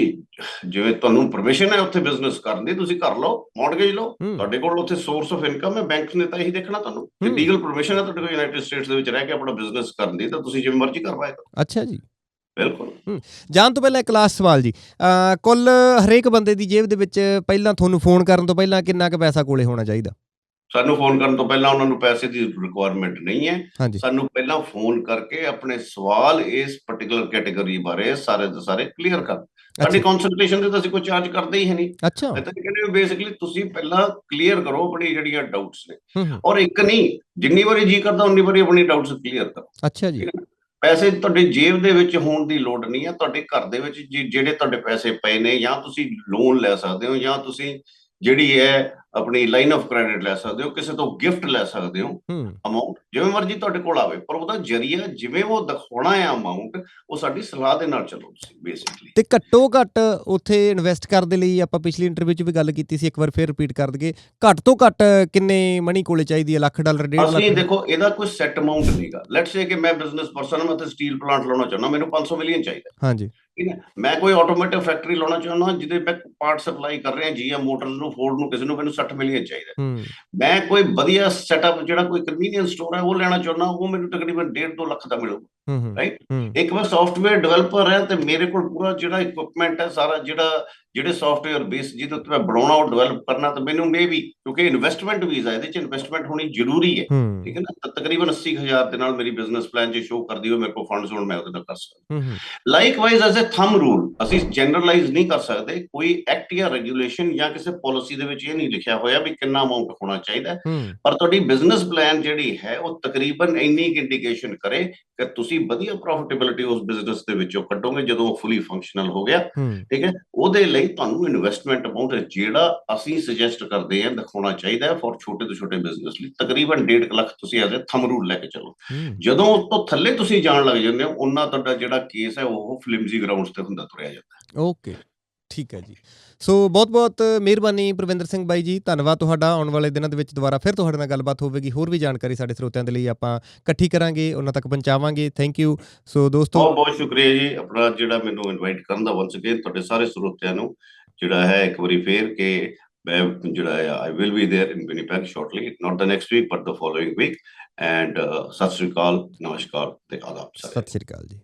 ਜਿਵੇਂ ਤੁਹਾਨੂੰ ਪਰਮਿਸ਼ਨ ਹੈ ਉੱਥੇ ਬਿਜ਼ਨਸ ਕਰਨ ਦੀ ਤੁਸੀਂ ਕਰ ਲਓ ਮਾਰਗੇਜ ਲਓ ਹੂੰ ਤੁਹਾਡੇ ਕੋਲ ਉੱਥੇ ਸੋਰਸ ਆਫ ਇਨਕਮ ਹੈ ਬੈਂਕ ਨੇ ਤਾਂ ਇਹੀ ਦੇਖਣਾ ਤੁਹਾਨੂੰ ਹੂੰ। ਲੀਗਲ ਪਰਮਿਸ਼ਨ ਹੈ ਤੁਹਾਡੇ ਕੋਲ ਯੂਨਾਈਟਿਡ ਸਟੇਟਸ ਦੇ ਵਿੱਚ ਰਹਿ ਕੇ ਆਪਣਾ ਬਿਜ਼ਨਸ ਕਰਨ ਦੀ ਤਾਂ ਤੁਸੀਂ ਜਿਵੇਂ ਮਰਜ਼ੀ ਕਰੋ ਅੱਛਾ ਜੀ ਬਿਲਕੁਲ। ਜਾਣ ਤੋਂ ਪਹਿਲਾਂ ਇੱਕ ਲਾਸਟ ਸਵਾਲ ਜੀ। ਕੁੱਲ ਹਰੇਕ ਬੰਦੇ ਦੀ ਜੇਬ ਦੇ ਵਿੱਚ ਪਹਿਲਾਂ ਤੁਹਾਨੂੰ ਫੋਨ ਕਰਨ ਤੋਂ ਪਹਿਲਾਂ ਕਿੰਨਾ ਕੁ ਪੈਸਾ ਕੋਲੇ ਹੋਣਾ ਚਾਹੀਦਾ? ਸਾਨੂੰ ਫੋਨ ਕਰਨ ਤੋਂ ਪਹਿਲਾਂ ਉਹਨਾਂ ਨੂੰ ਪੈਸੇ ਦੀ ਰਿਕੁਆਇਰਮੈਂਟ ਨਹੀਂ ਹੈ। ਸਾਨੂੰ ਪਹਿਲਾਂ ਫੋਨ ਕਰਕੇ ਆਪਣੇ ਸਵਾਲ ਇਸ ਪਾਰਟਿਕੂਲਰ ਕੈਟਾਗਰੀ ਬਾਰੇ ਸਾਰੇ ਦੇ ਸਾਰੇ ਕਲੀਅਰ ਕਰ ਸਾਡੀ ਅੱਛਾ। ਕੰਸਲਟੇਸ਼ਨ ਤੇ ਅਸੀਂ ਕੋਈ ਚਾਰਜ ਕਰਦੇ ਹੀ ਹੈ ਨਹੀਂ। ਅੱਛਾ। ਤਾਂ ਕਹਿੰਦੇ ਬੇਸਿਕਲੀ ਤੁਸੀਂ ਪਹਿਲਾਂ ਕਲੀਅਰ ਕਰੋ ਆਪਣੀ ਜਿਹੜੀਆਂ ਡਾਊਟਸ ਨੇ। ਔਰ ਇੱਕ ਨਹੀਂ ਜਿੰਨੀ ਵਾਰੀ ਜੀ ਕਰਦਾ ਉਨੀ ਵਾਰੀ ਆਪਣੀ ਡਾਊਟਸ ਕਲੀਅਰ ਕਰੋ। ਅੱਛਾ ਜੀ। ਪੈਸੇ ਤੁਹਾਡੇ ਜੇਬ ਦੇ ਵਿੱਚ ਹੋਣ ਦੀ ਲੋੜ ਨਹੀਂ ਹੈ, ਤੁਹਾਡੇ ਘਰ ਦੇ ਵਿੱਚ ਜਿ- ਜਿਹੜੇ ਤੁਹਾਡੇ ਪੈਸੇ ਪਏ ਨੇ, ਜਾਂ ਤੁਸੀਂ ਲੋਨ ਲੈ ਸਕਦੇ ਹੋ, ਜਾਂ ਤੁਸੀਂ ਜਿਹੜੀ ਹੈ ਆਪਣੀ ਲਾਈਨ ਆਫ ਕ੍ਰੈਡਿਟ ਲੈ ਸਕਦੇ ਹੋ ਕਿਸੇ ਤੋਂ ਗਿਫਟ ਲੈ ਸਕਦੇ ਹੋ ਅਮਾਉਂਟ ਜਿਵੇਂ ਮਰਜ਼ੀ ਤੁਹਾਡੇ ਕੋਲ ਆਵੇ ਪਰ ਉਹਦਾ ਜਰੀਆ ਜਿਵੇਂ ਉਹ ਦਿਖਾਉਣਾ ਹੈ ਅਮਾਉਂਟ ਉਹ ਸਾਡੀ ਸਲਾਹ ਦੇ ਨਾਲ ਚੱਲੋ ਤੁਸੀਂ ਬੇਸਿਕਲੀ ਤੇ ਘੱਟੋ ਘੱਟ ਉੱਥੇ ਇਨਵੈਸਟ ਕਰਨ ਦੇ ਲਈ ਆਪਾਂ ਪਿਛਲੀ ਇੰਟਰਵਿਊ 'ਚ ਵੀ ਗੱਲ ਕੀਤੀ ਸੀ ਇੱਕ ਵਾਰ ਫੇਰ ਰਿਪੀਟ ਕਰ ਦਈਏ। ਘੱਟ ਤੋਂ ਘੱਟ ਕਿੰਨੇ ਮਨੀ ਕੋਲੇ ਚਾਹੀਦੀ ਹੈ? ਲੱਖ ਡਾਲਰ ਡੇਢ ਅਸੀਂ ਲੱਖ? ਦੇਖੋ ਇਹਦਾ ਕੋਈ ਸੈੱਟ ਅਮਾਉਂਟ ਨਹੀਂਗਾ ਲੈਟਸ ਸੇ ਕਿ ਮੈਂ ਬਿਜ਼ਨਸ ਪਰਸਨ ਹਾਂ ਮੈਂ ਤੇ ਸਟੀਲ ਪਲਾਂਟ ਲਾਉਣਾ ਚਾਹੁੰਦਾ ਮੈਨੂੰ 500 ਮਿਲੀਅਨ ਚਾਹੀਦਾ। ਹਾਂਜੀ। ਮੈਂ ਕੋਈ ਆਟੋਮੋਟਿਵ ਫੈਕਟਰੀ ਲਾਉਣਾ ਚਾਹੁੰਦਾ ਜਿਹਦੇ ਮੈਂ ਪਾਰਟ ਸਪਲਾਈ ਕਰ ਰਿਹਾ ਜੀਐਮ ਮੋਟਰਸ ਨੂੰ ਫੋਰਡ ਨੂੰ ਕਿਸੇ ਨੂੰ ਮੈਨੂੰ 60 ਮਿਲੀਅਨ ਚਾਹੀਦਾ। ਹੂੰ। ਮੈਂ ਕੋਈ ਵਧੀਆ ਸੈਟਅਪ ਜਿਹੜਾ ਕੋਈ ਕਨਵੀਨੀਅੰਸ ਸਟੋਰ ਹੈ ਉਹ ਲੈਣਾ ਚਾਹੁੰਦਾ ਉਹ ਮੈਨੂੰ ਤਕਰੀਬਨ 1.5 2 ਲੱਖ ਦਾ ਮਿਲੂਗਾ। ਹੂੰ ਇੱਕ ਮੈਂ ਸੌਫਟਵੇਅਰ ਡਿਵੈਲਪਰ ਹਾਂ ਤੇ ਮੇਰੇ ਕੋਲ ਪੂਰਾ ਜਿਹੜਾ ਇਕਵਿਪਮੈਂਟ ਹੈ ਸਾਰਾ ਜਿਹੜਾ ਜਿਹੜੇ ਸੌਫਟਵੇਅਰ ਬੇਸ ਜਿਹਦੇ ਉੱਤੇ ਮੈਂ ਬਣਾਉਣਾ ਉਹ ਡਿਵੈਲਪ ਕਰਨਾ ਤਾਂ ਮੈਨੂੰ ਮੇ ਵੀ ਕਿਉਂਕਿ ਇਨਵੈਸਟਮੈਂਟ ਵੀਜ਼ਾ ਇਹਦੇ ਚ ਇਨਵੈਸਟਮੈਂਟ ਹੋਣੀ ਜ਼ਰੂਰੀ ਹੈ। ਠੀਕ ਹੈ ਨਾ? ਤਕਰੀਬਨ 80000 ਦੇ ਨਾਲ ਮੇਰੀ ਬਿਜ਼ਨਸ ਪਲਾਨ ਜੇ ਸ਼ੋ ਕਰਦੀ ਹੋ ਮੇਰੇ ਕੋਲ ਫੰਡਸ ਹੋਣ ਮੈਂ ਉਹਦੇ ਨਾਲ ਕਰ ਸਕਦਾ। Likewise as a thumb rule ਅਸੀਂ ਜਨਰਲਾਈਜ਼ ਨਹੀਂ ਕਰ ਸਕਦੇ ਕੋਈ ਐਕਟ ਜਾਂ ਰੈਗੂਲੇਸ਼ਨ ਜਾਂ ਕਿਸੇ ਪਾਲਿਸੀ ਦੇ ਵਿੱਚ ਇਹ ਨਹੀਂ ਲਿਖਿਆ ਹੋਇਆ ਵੀ ਕਿੰਨਾ ਅਮਾਉਂਟ ਹੋਣਾ ਚਾਹੀਦਾ। ਪਰ ਤੁਹਾਡੀ ਬਿਜ਼ਨਸ ਪਲਾਨ ਜਿਹੜੀ ਹੈ ਉਹ ਤਕਰੀਬਨ ਇੰਨੀ ਇੰਡੀਕੇਸ਼ਨ ਕਰੇ ਕਿ ਤੁਸੀਂ ਤੁਸੀਂ ਵਧੀਆ ਪ੍ਰੋਫਿਟੇਬਿਲਿਟੀ ਉਸ ਬਿਜ਼ਨਸ ਦੇ ਵਿੱਚੋਂ ਕੱਢੋਗੇ ਜਦੋਂ ਉਹ ਫੁੱਲੀ ਫੰਕਸ਼ਨਲ ਹੋ ਗਿਆ। ਠੀਕ ਹੈ? ਉਹਦੇ ਲਈ ਤੁਹਾਨੂੰ ਇਨਵੈਸਟਮੈਂਟ ਅਮਾਉਂਟ ਜਿਹੜਾ ਅਸੀਂ ਸੁਜੈਸਟ ਕਰਦੇ ਹਾਂ ਦਿਖਾਉਣਾ ਚਾਹੀਦਾ ਹੈ ਫॉर ਛੋਟੇ ਤੋਂ ਛੋਟੇ ਬਿਜ਼ਨਸ ਲਈ। ਤਕਰੀਬਨ 1.5 ਲੱਖ ਤੁਸੀਂ ਐਜ਼ ਅ ਥੰਬ ਰੂਲ ਲੈ ਕੇ ਚੱਲੋ। ਜਦੋਂ ਉਸ ਤੋਂ ਥੱਲੇ ਤੁਸੀਂ ਜਾਣ ਲੱਗ ਜਾਂਦੇ ਹੋ ਉਹਨਾਂ ਤੁਹਾਡਾ ਜਿਹੜਾ ਕੇਸ ਹੈ ਉਹ ਫਲਿਮਜ਼ੀ ਗਰਾਊਂਡਸ ਤੇ ਹੁੰਦਾ ਤੁਰਿਆ ਜਾਂਦਾ। ਓਕੇ ਠੀਕ ਹੈ ਜੀ ਸੋ ਬਹੁਤ ਬਹੁਤ ਮਿਹਰਬਾਨੀ ਪ੍ਰਵਿੰਦਰ ਸਿੰਘ ਬਾਈ ਜੀ ਧੰਨਵਾਦ ਤੁਹਾਡਾ ਆਉਣ ਵਾਲੇ ਦਿਨਾਂ ਦੇ ਵਿੱਚ ਦੁਬਾਰਾ ਫਿਰ ਤੁਹਾਡੇ ਨਾਲ ਗੱਲਬਾਤ ਹੋਵੇਗੀ ਹੋਰ ਵੀ ਜਾਣਕਾਰੀ ਸਾਡੇ ਸਰੋਤਿਆਂ ਦੇ ਲਈ ਆਪਾਂ ਇਕੱਠੀ ਕਰਾਂਗੇ ਉਹਨਾਂ ਤੱਕ ਪਹੁੰਚਾਵਾਂਗੇ ਥੈਂਕ ਯੂ ਸੋ ਦੋਸਤੋ ਬਹੁਤ ਬਹੁਤ ਸ਼ੁਕਰੀਆ ਜੀ ਆਪਣਾ ਜਿਹੜਾ ਮੈਨੂੰ ਇਨਵਾਈਟ ਕਰਨ ਦਾ ਵੰਸ ਅਗੇਨ ਤੁਹਾਡੇ ਸਾਰੇ ਸਰੋਤਿਆਂ ਨੂੰ ਜਿਹੜਾ ਹੈ ਇੱਕ ਵਾਰੀ ਫੇਰ ਕਿ ਮੈਂ ਜਿਹੜਾ ਹੈ I will be there in Winnipeg shortly not the next week but the following week and Sat Sri ਅਕਾਲ ਨਮਸਕਾਰ ਤੇ ਆਦਾਬ ਸਾਰੇ ਸਤਿ ਸ਼੍ਰੀ ਅਕਾਲ ਜੀ